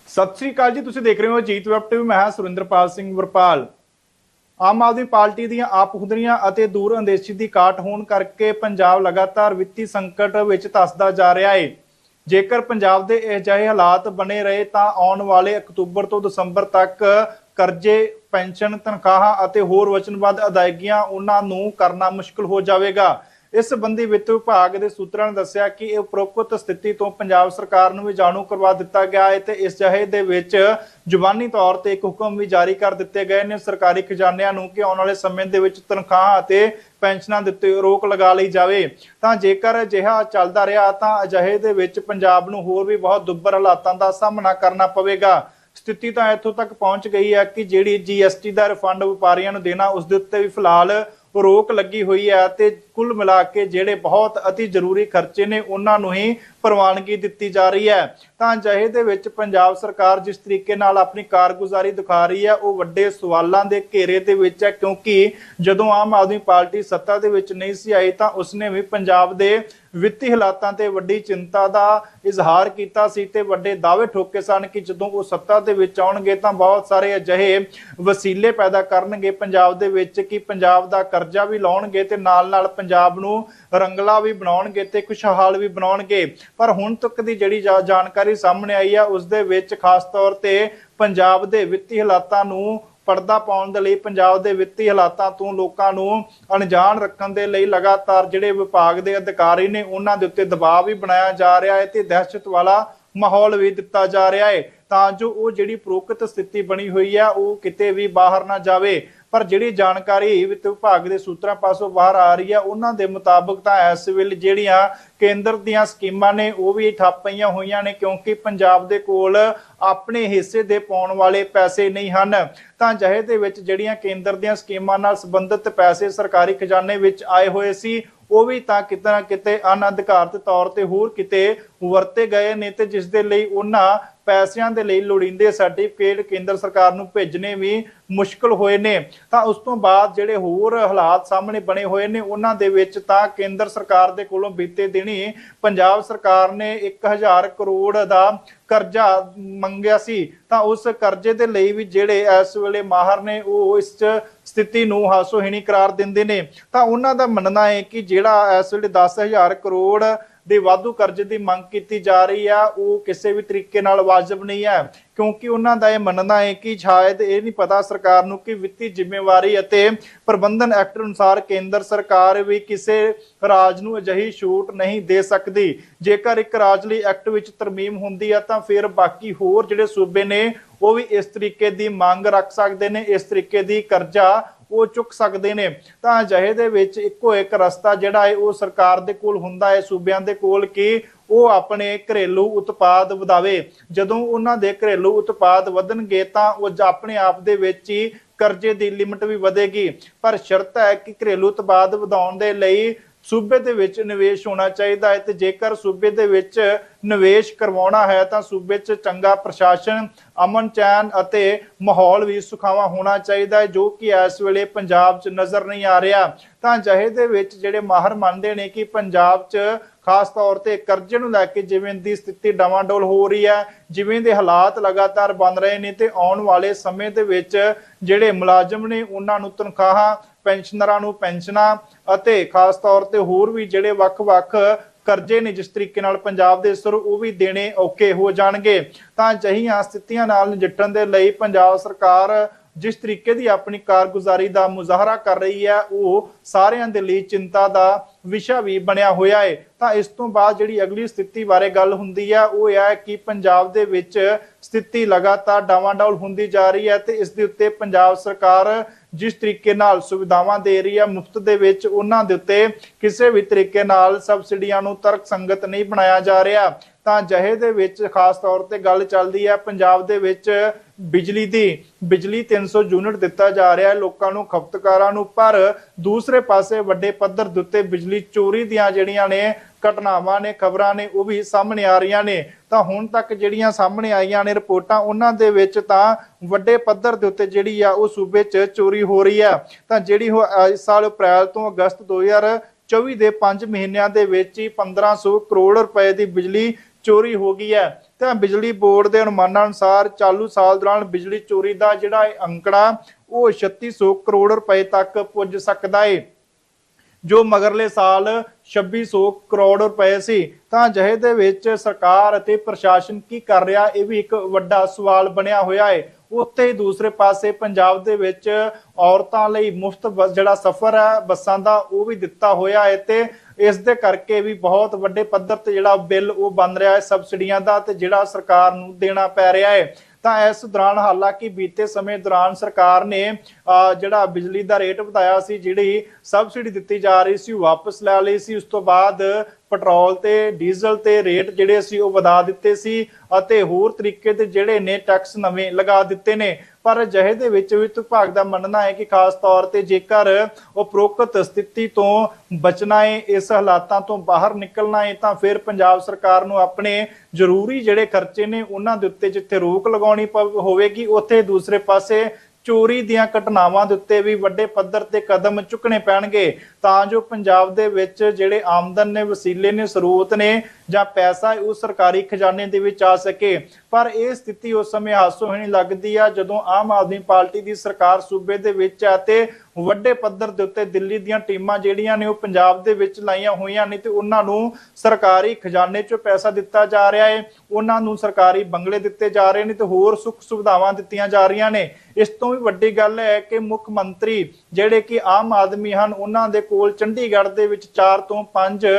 S1: ਸਤਿ ਸ੍ਰੀ ਅਕਾਲ ਜੀ, ਤੁਸੀਂ ਦੇਖ ਰਹੇ ਹੋ ਜੀਤ ਵੈਬ ਟੀਵੀ, ਮੈਂ ਹਾਂ ਸੁਰਿੰਦਰਪਾਲ ਸਿੰਘ ਵਰਪਾਲ। ਆਮ ਆਦਮੀ ਪਾਰਟੀ ਦੀਆਂ ਆਪ ਹੁਦਰੀਆਂ ਅਤੇ ਦੂਰ ਅੰਦੇਸ਼ੀ ਦੀ ਕਾਟ ਹੋਣ ਕਰਕੇ ਪੰਜਾਬ ਲਗਾਤਾਰ ਵਿੱਤੀ ਸੰਕਟ ਵਿੱਚ ਧਸਦਾ ਜਾ ਰਿਹਾ ਹੈ ਜੇਕਰ ਪੰਜਾਬ ਦੇ ਅਜਿਹੇ ਹਾਲਾਤ ਬਣੇ ਰਹੇ ਤਾਂ ਆਉਣ ਵਾਲੇ ਅਕਤੂਬਰ ਤੋਂ ਦਸੰਬਰ ਤੱਕ ਕਰਜ਼ੇ, ਪੈਨਸ਼ਨ, ਤਨਖਾਹਾਂ ਅਤੇ ਹੋਰ ਵਚਨਬੱਧ ਅਦਾਇਗੀਆਂ ਉਹਨਾਂ ਨੂੰ ਕਰਨਾ ਮੁਸ਼ਕਲ ਹੋ ਜਾਵੇਗਾ। ਇਸ ਸੰਬੰਧੀ ਵਿੱਤ ਵਿਭਾਗ ਦੇ ਸੂਤਰਾਂ ਨੇ ਦੱਸਿਆ ਕਿ ਇਹ ਉਪਰੋਕਤ ਸਥਿਤੀ ਤੋਂ ਪੰਜਾਬ ਸਰਕਾਰ ਨੂੰ ਵੀ ਜਾਣੂ ਕਰਵਾ ਦਿੱਤਾ ਗਿਆ ਹੈ ਤੇ ਇਸ ਜਹੇ ਦੇ ਵਿੱਚ ਜ਼ੁਬਾਨੀ ਤੌਰ ਤੇ ਇੱਕ ਹੁਕਮ ਵੀ ਜਾਰੀ ਕਰ ਦਿੱਤੇ ਗਏ ਨੇ। ਸਰਕਾਰੀ ਖਜ਼ਾਨਿਆਂ ਨੂੰ ਕਿ ਆਉਣ ਵਾਲੇ ਸਮੇਂ ਦੇ ਵਿੱਚ ਤਨਖਾਹਾਂ ਅਤੇ ਪੈਨਸ਼ਨਾਂ ਦੇ ਉੱਤੇ ਰੋਕ ਲਗਾ ਲਈ ਜਾਵੇ। ਤਾਂ ਜੇਕਰ ਅਜਿਹਾ ਚੱਲਦਾ ਰਿਹਾ ਤਾਂ ਅਜਿਹੇ ਦੇ ਵਿੱਚ ਪੰਜਾਬ ਨੂੰ ਹੋਰ ਵੀ ਬਹੁਤ ਦੁੱਬਰ ਹਾਲਾਤਾਂ ਦਾ ਸਾਹਮਣਾ ਕਰਨਾ ਪਵੇਗਾ। ਸਥਿਤੀ ਤਾਂ ਇੱਥੋਂ ਤੱਕ ਪਹੁੰਚ ਗਈ ਹੈ ਕਿ ਜਿਹੜੀ ਜੀਐਸਟੀ ਦਾ ਰਿਫੰਡ ਵਪਾਰੀਆਂ ਨੂੰ ਦੇਣਾ, ਉਸ ਦੇ ਉੱਤੇ ਵੀ ਫਿਲਹਾਲ ਰੋਕ ਲੱਗੀ ਹੋਈ ਹੈ ਤੇ ਕੁੱਲ ਮਿਲਾ ਕੇ ਜਿਹੜੇ ਬਹੁਤ ਅਤੀ ਜ਼ਰੂਰੀ ਖਰਚੇ ਨੇ, ਉਹਨਾਂ ਨੂੰ ਹੀ ਪ੍ਰਵਾਨਗੀ ਦਿੱਤੀ ਜਾ ਰਹੀ ਹੈ। ਤਾਂ ਅਜਿਹੇ ਦੇ ਵਿੱਚ ਪੰਜਾਬ ਸਰਕਾਰ ਜਿਸ ਤਰੀਕੇ ਨਾਲ ਆਪਣੀ ਕਾਰਗੁਜ਼ਾਰੀ ਦਿਖਾ ਰਹੀ ਹੈ, ਉਹ ਵੱਡੇ ਸਵਾਲਾਂ ਦੇ ਘੇਰੇ ਦੇ ਵਿੱਚ ਹੈ, ਕਿਉਂਕਿ ਜਦੋਂ ਆਮ ਆਦਮੀ ਪਾਰਟੀ ਸੱਤਾ ਦੇ ਵਿੱਚ ਨਹੀਂ ਸੀ ਆਈ, ਤਾਂ ਉਸਨੇ ਵੀ ਪੰਜਾਬ ਦੇ ਵਿੱਤੀ ਹਾਲਾਤਾਂ ਤੇ ਵੱਡੀ ਚਿੰਤਾ ਦਾ ਇਜ਼ਹਾਰ ਕੀਤਾ ਸੀ ਤੇ ਵੱਡੇ ਦਾਅਵੇ ਠੋਕੇ ਸਨ ਕਿ ਜਦੋਂ ਉਹ ਸੱਤਾ ਦੇ ਵਿੱਚ ਆਉਣਗੇ, ਤਾਂ ਬਹੁਤ ਸਾਰੇ ਅਜਿਹੇ ਵਸੀਲੇ ਪੈਦਾ ਕਰਨਗੇ। ਪੰਜਾਬ ਦੇ ਵਿੱਚ ਕਿ ਪੰਜਾਬ ਦਾ ਕਰਜ਼ਾ ਵੀ ਲਾਉਣਗੇ ਤੇ ਨਾਲ-ਨਾਲ ਪੰਜਾਬ ਨੂੰ ਰੰਗਲਾ ਵੀ ਬਣਾਉਣਗੇ ਤੇ ਖੁਸ਼ਹਾਲ ਵੀ ਬਣਾਉਣਗੇ। ਪਰ ਹੁਣ ਤੱਕ ਦੀ ਜਿਹੜੀ ਜਾਣਕਾਰੀ ਸਾਹਮਣੇ ਆਈ ਹੈ ਉਸ ਦੇ ਵਿੱਚ ਖਾਸ ਤੌਰ ਤੇ ਪੰਜਾਬ ਦੇ ਵਿੱਤੀ ਹਾਲਾਤਾਂ ਨੂੰ ਪਰਦਾ ਪਾਉਣ ਦੇ ਲਈ, ਪੰਜਾਬ ਦੇ ਵਿੱਤੀ ਹਾਲਾਤਾਂ ਤੋਂ ਲੋਕਾਂ ਨੂੰ ਅਣਜਾਣ ਰੱਖਣ ਦੇ ਲਈ ਲਗਾਤਾਰ ਜਿਹੜੇ ਵਿਭਾਗ ਦੇ ਅਧਿਕਾਰੀ ਨੇ, ਉਹਨਾਂ ਦੇ ਉੱਤੇ ਦਬਾਅ ਵੀ ਬਣਾਇਆ ਜਾ ਰਿਹਾ ਹੈ ਤੇ ਦਹਿਸ਼ਤ ਵਾਲਾ ਮਾਹੌਲ ਵੀ ਦਿੱਤਾ ਜਾ ਰਿਹਾ ਹੈ। ਤਾਂ ਜੋ ਉਹ ਜਿਹੜੀ ਪ੍ਰੋਕਤ ਸਥਿਤੀ ਬਣੀ ਹੋਈ ਹੈ ਉਹ ਕਿਤੇ ਵੀ ਬਾਹਰ ਨਾ ਜਾਵੇ। ਪਰ ਜਿਹੜੀ ਜਾਣਕਾਰੀ ਵਿੱਤ ਵਿਭਾਗ ਦੇ ਸੂਤਰਾਂ ਪਾਸੋਂ ਬਾਹਰ ਆ ਰਹੀ ਹੈ ਉਹਨਾਂ ਦੇ ਮੁਤਾਬਕ ਤਾਂ ਇਸ ਵੇਲੇ ਜਿਹੜੀਆਂ ਕੇਂਦਰ ਦੀਆਂ ਸਕੀਮਾਂ ਨੇ, ਉਹ ਵੀ ਠੱਪ ਪਈਆਂ ਹੋਈਆਂ ਨੇ, ਕਿਉਂਕਿ ਪੰਜਾਬ ਦੇ ਕੋਲ ਆਪਣੇ ਹਿੱਸੇ ਦੇ ਪਾਉਣ ਵਾਲੇ ਪੈਸੇ ਨਹੀਂ ਹਨ। ਤਾਂ ਜਹੇ ਦੇ ਵਿੱਚ ਜਿਹੜੀਆਂ ਕੇਂਦਰ ਦੀਆਂ ਸਕੀਮਾਂ ਨਾਲ ਸੰਬੰਧਿਤ ਪੈਸੇ ਸਰਕਾਰੀ ਖਜ਼ਾਨੇ ਵਿੱਚ ਆਏ ਹੋਏ ਸੀ, ਉਹ ਵੀ ਤਾਂ ਕਿਤੇ ਨਾ ਕਿਤੇ ਅਨਅਧਿਕਾਰਤ ਤੌਰ ਤੇ ਹੋਰ ਕਿਤੇ ਵਰਤੇ ਗਏ ਨੇ ਤੇ ਜਿਸ ਦੇ ਲਈ ਉਹਨਾਂ ਪੈਸਿਆਂ ਦੇ ਲਈ ਲੋੜੀਂਦੇ ਸਰਟੀਫਿਕੇਟ ਕੇਂਦਰ ਸਰਕਾਰ ਨੂੰ ਭੇਜਣੇ ਵੀ ਮੁਸ਼ਕਲ ਹੋਏ ਨੇ। ਤਾਂ ਉਸ ਤੋਂ ਬਾਅਦ ਜਿਹੜੇ ਹੋਰ ਹਾਲਾਤ ਸਾਹਮਣੇ ਬਣੇ ਹੋਏ ਨੇ, ਉਹਨਾਂ ਦੇ ਵਿੱਚ ਤਾਂ ਕੇਂਦਰ ਸਰਕਾਰ ਦੇ ਕੋਲੋਂ ਬੀਤੇ ਦਿਨੀ ਪੰਜਾਬ ਸਰਕਾਰ ਨੇ 1000 ਕਰੋੜ ਦਾ ਕਰਜ਼ਾ ਮੰਗਿਆ ਸੀ। ਤਾਂ ਉਸ ਕਰਜ਼ੇ ਦੇ ਲਈ ਵੀ ਜਿਹੜੇ ਇਸ ਵੇਲੇ ਮਾਹਰ ਨੇ, ਉਹ ਇਸ ਸਥਿਤੀ ਨੂੰ ਹਾਸੋਹੀਣੀ ਕਰਾਰ ਦਿੰਦੇ ਨੇ। ਤਾਂ ਉਹਨਾਂ ਦਾ ਮੰਨਣਾ ਹੈ ਕਿ ਜਿਹੜਾ ਇਸ ਵੇਲੇ 10000 ਕਰੋੜ ਦੇ ਵਾਧੂ ਕਰਜ਼ੇ ਦੀ ਮੰਗ ਕੀਤੀ ਜਾ ਰਹੀ ਆ, ਉਹ ਕਿਸੇ ਵੀ ਤਰੀਕੇ ਨਾਲ ਵਾਜਬ ਨਹੀਂ ਹੈ ਕਿਉਂਕਿ ਉਹਨਾਂ ਦਾ ਇਹ ਮੰਨਣਾ ਹੈ ਕਿ ਸ਼ਾਇਦ ਇਹ ਨਹੀਂ ਪਤਾ ਸਰਕਾਰ ਨੂੰ ਕਿ ਵਿੱਤੀ ਜ਼ਿੰਮੇਵਾਰੀ ਅਤੇ ਪ੍ਰਬੰਧਨ ਐਕਟ ਅਨੁਸਾਰ ਕੇਂਦਰ ਸਰਕਾਰ ਵੀ ਕਿਸੇ ਰਾਜ ਨੂੰ ਅਜਿਹੀ ਛੂਟ ਨਹੀਂ ਦੇ ਸਕਦੀ। ਜੇਕਰ ਇੱਕ ਰਾਜ ਲਈ ਐਕਟ ਵਿੱਚ ਤਰਮੀਮ ਹੁੰਦੀ ਆ, ਤਾਂ ਫਿਰ ਬਾਕੀ ਹੋਰ ਜਿਹੜੇ ਸੂਬੇ ਨੇ, ਉਹ ਵੀ ਇਸ ਤਰੀਕੇ ਦੀ ਮੰਗ ਰੱਖ ਸਕਦੇ ਨੇ, ਇਸ ਤਰੀਕੇ ਦੀ ਕਰਜ਼ਾ ਉਹ ਚੁੱਕ ਸਕਦੇ ਨੇ। ਤਾਂ ਅਜਿਹੇ ਦੇ ਵਿੱਚ ਇੱਕੋ ਇੱਕ ਰਸਤਾ ਜਿਹੜਾ ਹੈ, ਉਹ ਸਰਕਾਰ ਦੇ ਕੋਲ ਹੁੰਦਾ ਹੈ, ਸੂਬਿਆਂ ਦੇ ਕੋਲ ਕਿ ਉਹ ਆਪਣੇ ਘਰੇਲੂ ਉਤਪਾਦ ਵਧਾਵੇ। ਜਦੋਂ ਉਹਨਾਂ ਦੇ ਘਰੇਲੂ ਉਤਪਾਦ ਵਧਣਗੇ ਤਾਂ ਉਹ ਆਪਣੇ ਆਪ ਦੇ ਵਿੱਚ ਹੀ ਕਰਜ਼ੇ ਦੀ ਲਿਮਟ ਵੀ ਵਧੇਗੀ। ਪਰ ਸ਼ਰਤ ਹੈ ਕਿ ਘਰੇਲੂ ਉਤਪਾਦ ਵਧਾਉਣ ਦੇ ਲਈ ਸੂਬੇ ਦੇ ਵਿੱਚ ਨਿਵੇਸ਼ ਹੋਣਾ ਚਾਹੀਦਾ ਹੈ ਤੇ ਜੇਕਰ ਸੂਬੇ ਦੇ ਵਿੱਚ ਨਿਵੇਸ਼ ਕਰਵਾਉਣਾ ਹੈ ਤਾਂ ਸੂਬੇ 'ਚ ਚੰਗਾ ਪ੍ਰਸ਼ਾਸਨ, ਅਮਨ ਚੈਨ ਅਤੇ ਮਾਹੌਲ ਵੀ ਸੁਖਾਵਾ ਹੋਣਾ ਚਾਹੀਦਾ ਹੈ, ਜੋ ਕਿ ਇਸ ਵੇਲੇ ਪੰਜਾਬ 'ਚ ਨਜ਼ਰ ਨਹੀਂ ਆ ਰਿਹਾ। ਤਾਂ ਜਹੇ ਦੇ ਵਿੱਚ ਜਿਹੜੇ ਮਾਹਰ ਮੰਨਦੇ ਨੇ ਕਿ ਪੰਜਾਬ 'ਚ ਖਾਸ ਤੌਰ ਤੇ ਕਰਜ਼ੇ ਨੂੰ ਲੈ ਕੇ ਜਿਵੇਂ ਦੀ ਸਥਿਤੀ ਡਵਾਂਡੋਲ ਹੋ ਰਹੀ ਹੈ, ਜਿਵੇਂ ਦੇ ਹਾਲਾਤ ਲਗਾਤਾਰ ਬਣ ਰਹੇ ਨੇ ਤੇ ਆਉਣ ਵਾਲੇ ਸਮੇਂ ਦੇ ਵਿੱਚ ਜਿਹੜੇ ਮੁਲਾਜ਼ਮ ਨੇ ਉਹਨਾਂ ਨੂੰ ਤਨਖਾਹਾਂ ਪੈਨਸ਼ਨਰਾਂ ਨੂੰ ਪੈਨਸ਼ਨਾਂ ਅਤੇ ਖਾਸ ਤੌਰ ਤੇ ਹੋਰ ਵੀ ਜਿਹੜੇ ਵੱਖ-ਵੱਖ ਕਰਜ਼ੇ ਨੇ ਜਿਸ ਤਰੀਕੇ ਨਾਲ ਪੰਜਾਬ ਦੇ ਸਿਰ ਉਹ ਵੀ ਦੇਣੇ ਔਕੇ ਹੋ ਜਾਣਗੇ। ਤਾਂ ਅਜਿਹੀਆਂ ਸਥਿਤੀਆਂ ਨਾਲ ਨਜਿੱਠਣ ਦੇ ਲਈ ਪੰਜਾਬ ਸਰਕਾਰ ਜਿਸ ਤਰੀਕੇ ਦੀ ਆਪਣੀ ਕਾਰਗੁਜ਼ਾਰੀ ਦਾ ਮੁਜ਼ਾਹਰਾ ਕਰ ਰਹੀ ਹੈ, ਉਹ ਸਾਰਿਆਂ ਦੇ ਲਈ ਚਿੰਤਾ ਦਾ ਵਿਸ਼ਾ ਵੀ ਬਣਿਆ ਹੋਇਆ ਹੈ। ਤਾਂ ਇਸ ਤੋਂ ਬਾਅਦ ਜਿਹੜੀ ਅਗਲੀ ਸਥਿਤੀ ਬਾਰੇ ਗੱਲ ਹੁੰਦੀ ਹੈ, ਉਹ ਇਹ ਹੈ ਕਿ ਪੰਜਾਬ ਦੇ ਵਿੱਚ ਸਥਿਤੀ ਲਗਾਤਾਰ ਡਾਵਾਂਡੌਲ ਹੁੰਦੀ ਜਾ ਰਹੀ ਹੈ ਤੇ ਇਸ ਦੇ ਉੱਤੇ ਪੰਜਾਬ ਸਰਕਾਰ ਜਿਸ ਤਰੀਕੇ ਨਾਲ ਸੁਵਿਧਾਵਾਂ ਦੇ ਰਹੀ ਹੈ, ਮੁਫਤ ਦੇ ਵਿੱਚ ਉਹਨਾਂ ਦੇ ਉੱਤੇ ਕਿਸੇ ਵੀ ਤਰੀਕੇ ਨਾਲ ਸਬਸਿਡੀਆਂ ਨੂੰ ਤਰਕ ਸੰਗਤ ਨਹੀਂ ਬਣਾਇਆ ਜਾ ਰਿਹਾ। ਤਾਂ ਜਹੇ ਦੇ ਵਿੱਚ ਖਾਸ ਤੌਰ ਤੇ ਗੱਲ ਚੱਲਦੀ ਹੈ, ਪੰਜਾਬ ਦੇ ਵਿੱਚ ਬਿਜਲੀ ਦੀ, ਬਿਜਲੀ 300 ਯੂਨਿਟ ਦਿੱਤਾ ਜਾ ਰਿਹਾ ਹੈ ਲੋਕਾਂ ਨੂੰ, ਖਪਤਕਾਰਾਂ ਨੂੰ, ਪਰ ਦੂਸਰੇ ਪਾਸੇ ਵੱਡੇ ਪੱਧਰ ਦੇ ਉੱਤੇ ਬਿਜਲੀ ਚੋਰੀ ਦੀਆਂ ਜਿਹੜੀਆਂ ਨੇ ਘਟਨਾਵਾਂ ਨੇ, ਖਬਰਾਂ ਨੇ, ਉਹ ਵੀ ਸਾਹਮਣੇ ਆ ਰਹੀਆਂ ਨੇ। ਤਾਂ ਹੁਣ ਤੱਕ ਜਿਹੜੀਆਂ ਸਾਹਮਣੇ ਆਈਆਂ ਨੇ ਰਿਪੋਰਟਾਂ, ਉਹਨਾਂ ਦੇ ਵਿੱਚ ਤਾਂ ਵੱਡੇ ਪੱਧਰ ਦੇ ਉੱਤੇ ਜਿਹੜੀ ਆ, ਉਹ ਸੂਬੇ 'ਚ ਚੋਰੀ ਹੋ ਰਹੀ ਆ ਤਾਂ ਜਿਹੜੀ ਉਹ ਇਸ ਸਾਲ ਅਪ੍ਰੈਲ ਤੋਂ ਅਗਸਤ 2024 ਦੇ 5 ਮਹੀਨਿਆਂ ਦੇ ਵਿੱਚ ਹੀ 1500 ਕਰੋੜ ਰੁਪਏ ਦੀ ਬਿਜਲੀ ਚੋਰੀ ਹੋ ਗਈ ਹੈ। ਤਾਂ ਬਿਜਲੀ ਬੋਰਡ ਦੇ ਅਨੁਮਾਨਾਂ ਅਨੁਸਾਰ ਚਾਲੂ ਸਾਲ ਦੌਰਾਨ ਬਿਜਲੀ ਚੋਰੀ ਦਾ ਜਿਹੜਾ ਅੰਕੜਾ, ਉਹ 3600 ਕਰੋੜ ਰੁਪਏ ਤੱਕ ਪੁੱਜ ਸਕਦਾ ਹੈ ਜੋ ਮਗਰਲੇ ਸਾਲ 2600 ਕਰੋੜ ਰੁਪਏ ਸੀ। ਤਾਂ ਅਜਿਹੇ ਦੇ ਵਿੱਚ ਸਰਕਾਰ ਅਤੇ ਪ੍ਰਸ਼ਾਸਨ ਕੀ ਕਰ ਰਿਹਾ, ਇਹ ਵੀ ਇੱਕ ਵੱਡਾ ਸਵਾਲ ਬਣਿਆ ਹੋਇਆ ਹੈ ਉੱਤੇ ਹੀ ਦੂਸਰੇ ਪਾਸੇ ਪੰਜਾਬ ਦੇ ਵਿੱਚ ਔਰਤਾਂ ਲਈ ਮੁਫਤ ਜਿਹੜਾ ਸਫ਼ਰ ਹੈ, ਬੱਸਾਂ ਦਾ, ਉਹ ਵੀ ਦਿੱਤਾ ਹੋਇਆ ਹੈ ਤੇ ਇਸ ਦੇ ਕਰਕੇ ਵੀ ਬਹੁਤ ਵੱਡੇ ਪੱਧਰ ਤੇ ਜਿਹੜਾ ਬਿੱਲ ਉਹ ਬਣ ਰਿਹਾ ਹੈ ਸਬਸਿਡੀਆਂ ਦਾ ਤੇ ਜਿਹੜਾ ਸਰਕਾਰ ਨੂੰ ਦੇਣਾ ਪੈ ਰਿਹਾ ਹੈ। ਤਾਂ ਇਸ ਦੌਰਾਨ ਹਾਲਾਂਕਿ ਬੀਤੇ ਸਮੇਂ ਦੌਰਾਨ ਸਰਕਾਰ ਨੇ ਜਿਹੜਾ ਬਿਜਲੀ ਦਾ ਰੇਟ ਵਧਾਇਆ ਸੀ, ਜਿਹੜੀ ਸਬਸਿਡੀ ਦਿੱਤੀ ਜਾ ਰਹੀ ਸੀ, ਉਹ ਵਾਪਸ ਲੈ ਲਈ ਸੀ। ਉਸ ਤੋਂ ਬਾਅਦ ਪੈਟਰੋਲ ਤੇ ਡੀਜ਼ਲ ਤੇ ਰੇਟ ਜਿਹੜੇ ਸੀ, ਉਹ ਵਧਾ ਦਿੱਤੇ ਸੀ ਅਤੇ ਹੋਰ ਤਰੀਕੇ ਦੇ ਜਿਹੜੇ ਨੇ ਟੈਕਸ ਨਵੇਂ ਲਗਾ ਦਿੱਤੇ ਨੇ। ਪਰ ਅਜਿਹੇ ਦੇ ਵਿੱਚ ਵੀ ਵਿਭਾਗ ਦਾ ਮੰਨਣਾ ਹੈ ਕਿ ਖਾਸ ਤੌਰ ਤੇ ਜੇਕਰ ਉਪਰੋਕਤ ਸਥਿਤੀ ਤੋਂ ਬਚਣਾ ਹੈ, ਇਸ ਹਾਲਾਤਾਂ ਤੋਂ ਬਾਹਰ ਨਿਕਲਣਾ ਹੈ, ਤਾਂ ਫਿਰ ਪੰਜਾਬ ਸਰਕਾਰ ਨੂੰ ਆਪਣੇ ਜ਼ਰੂਰੀ ਜਿਹੜੇ ਖਰਚੇ ਨੇ ਉਹਨਾਂ ਦੇ ਉੱਤੇ ਜਿੱਥੇ ਰੋਕ ਲਗਾਉਣੀ ਪਵ- ਹੋਵੇਗੀ, ਉੱਥੇ ਦੂਸਰੇ ਪਾਸੇ ਚੋਰੀ ਦੀਆਂ ਘਟਨਾਵਾਂ ਦੇ ਉੱਤੇ ਵੀ ਵੱਡੇ ਪੱਧਰ ਤੇ ਕਦਮ ਚੁੱਕਣੇ ਪੈਣਗੇ। ਤਾਂ ਜੋ ਪੰਜਾਬ ਦੇ ਵਿੱਚ ਜਿਹੜੇ ਆਮਦਨ ਨੇ, ਵਸੀਲੇ ਨੇ, ਸਰੋਤ ਨੇ ਜਾਂ ਪੈਸਾ ਉਹ ਸਰਕਾਰੀ ਖਜ਼ਾਨੇ ਦੇ ਵਿੱਚ ਆ ਸਕੇ। ਪਰ ਇਹ ਸਥਿਤੀ ਉਸ ਸਮੇਂ ਹਾਸੋਹੀਣੀ ਲੱਗਦੀ ਆ ਜਦੋਂ ਆਮ ਆਦਮੀ ਪਾਰਟੀ ਦੀ ਸਰਕਾਰ ਸੂਬੇ ਦੇ ਵਿੱਚ ਹੈ ਤੇ ਵੱਡੇ ਪੱਧਰ ਦੇ ਉੱਤੇ ਦਿੱਲੀ ਦੀਆਂ ਟੀਮਾਂ ਜਿਹੜੀਆਂ ਨੇ ਉਹ ਪੰਜਾਬ ਦੇ ਵਿੱਚ ਲਾਈਆਂ ਹੋਈਆਂ ਨੇ ਤੇ ਉਹਨਾਂ ਨੂੰ ਸਰਕਾਰੀ ਖਜ਼ਾਨੇ 'ਚੋਂ ਪੈਸਾ ਦਿੱਤਾ ਜਾ ਰਿਹਾ ਹੈ ਉਹਨਾਂ ਨੂੰ ਸਰਕਾਰੀ ਬੰਗਲੇ ਦਿੱਤੇ ਜਾ ਰਹੇ ਨੇ ਤੇ ਹੋਰ ਸੁੱਖ ਸੁਵਿਧਾਵਾਂ ਦਿੱਤੀਆਂ ਜਾ ਰਹੀਆਂ ਨੇ। ਇਸ ਤੋਂ ਵੀ ਵੱਡੀ ਗੱਲ ਹੈ ਕਿ ਮੁੱਖ ਮੰਤਰੀ ਜਿਹੜੇ ਕਿ ਆਮ ਆਦਮੀ ਹਨ, ਉਹਨਾਂ ਦੇ ਕੋਲ ਚੰਡੀਗੜ੍ਹ ਦੇ ਵਿੱਚ 4 ਤੋਂ 5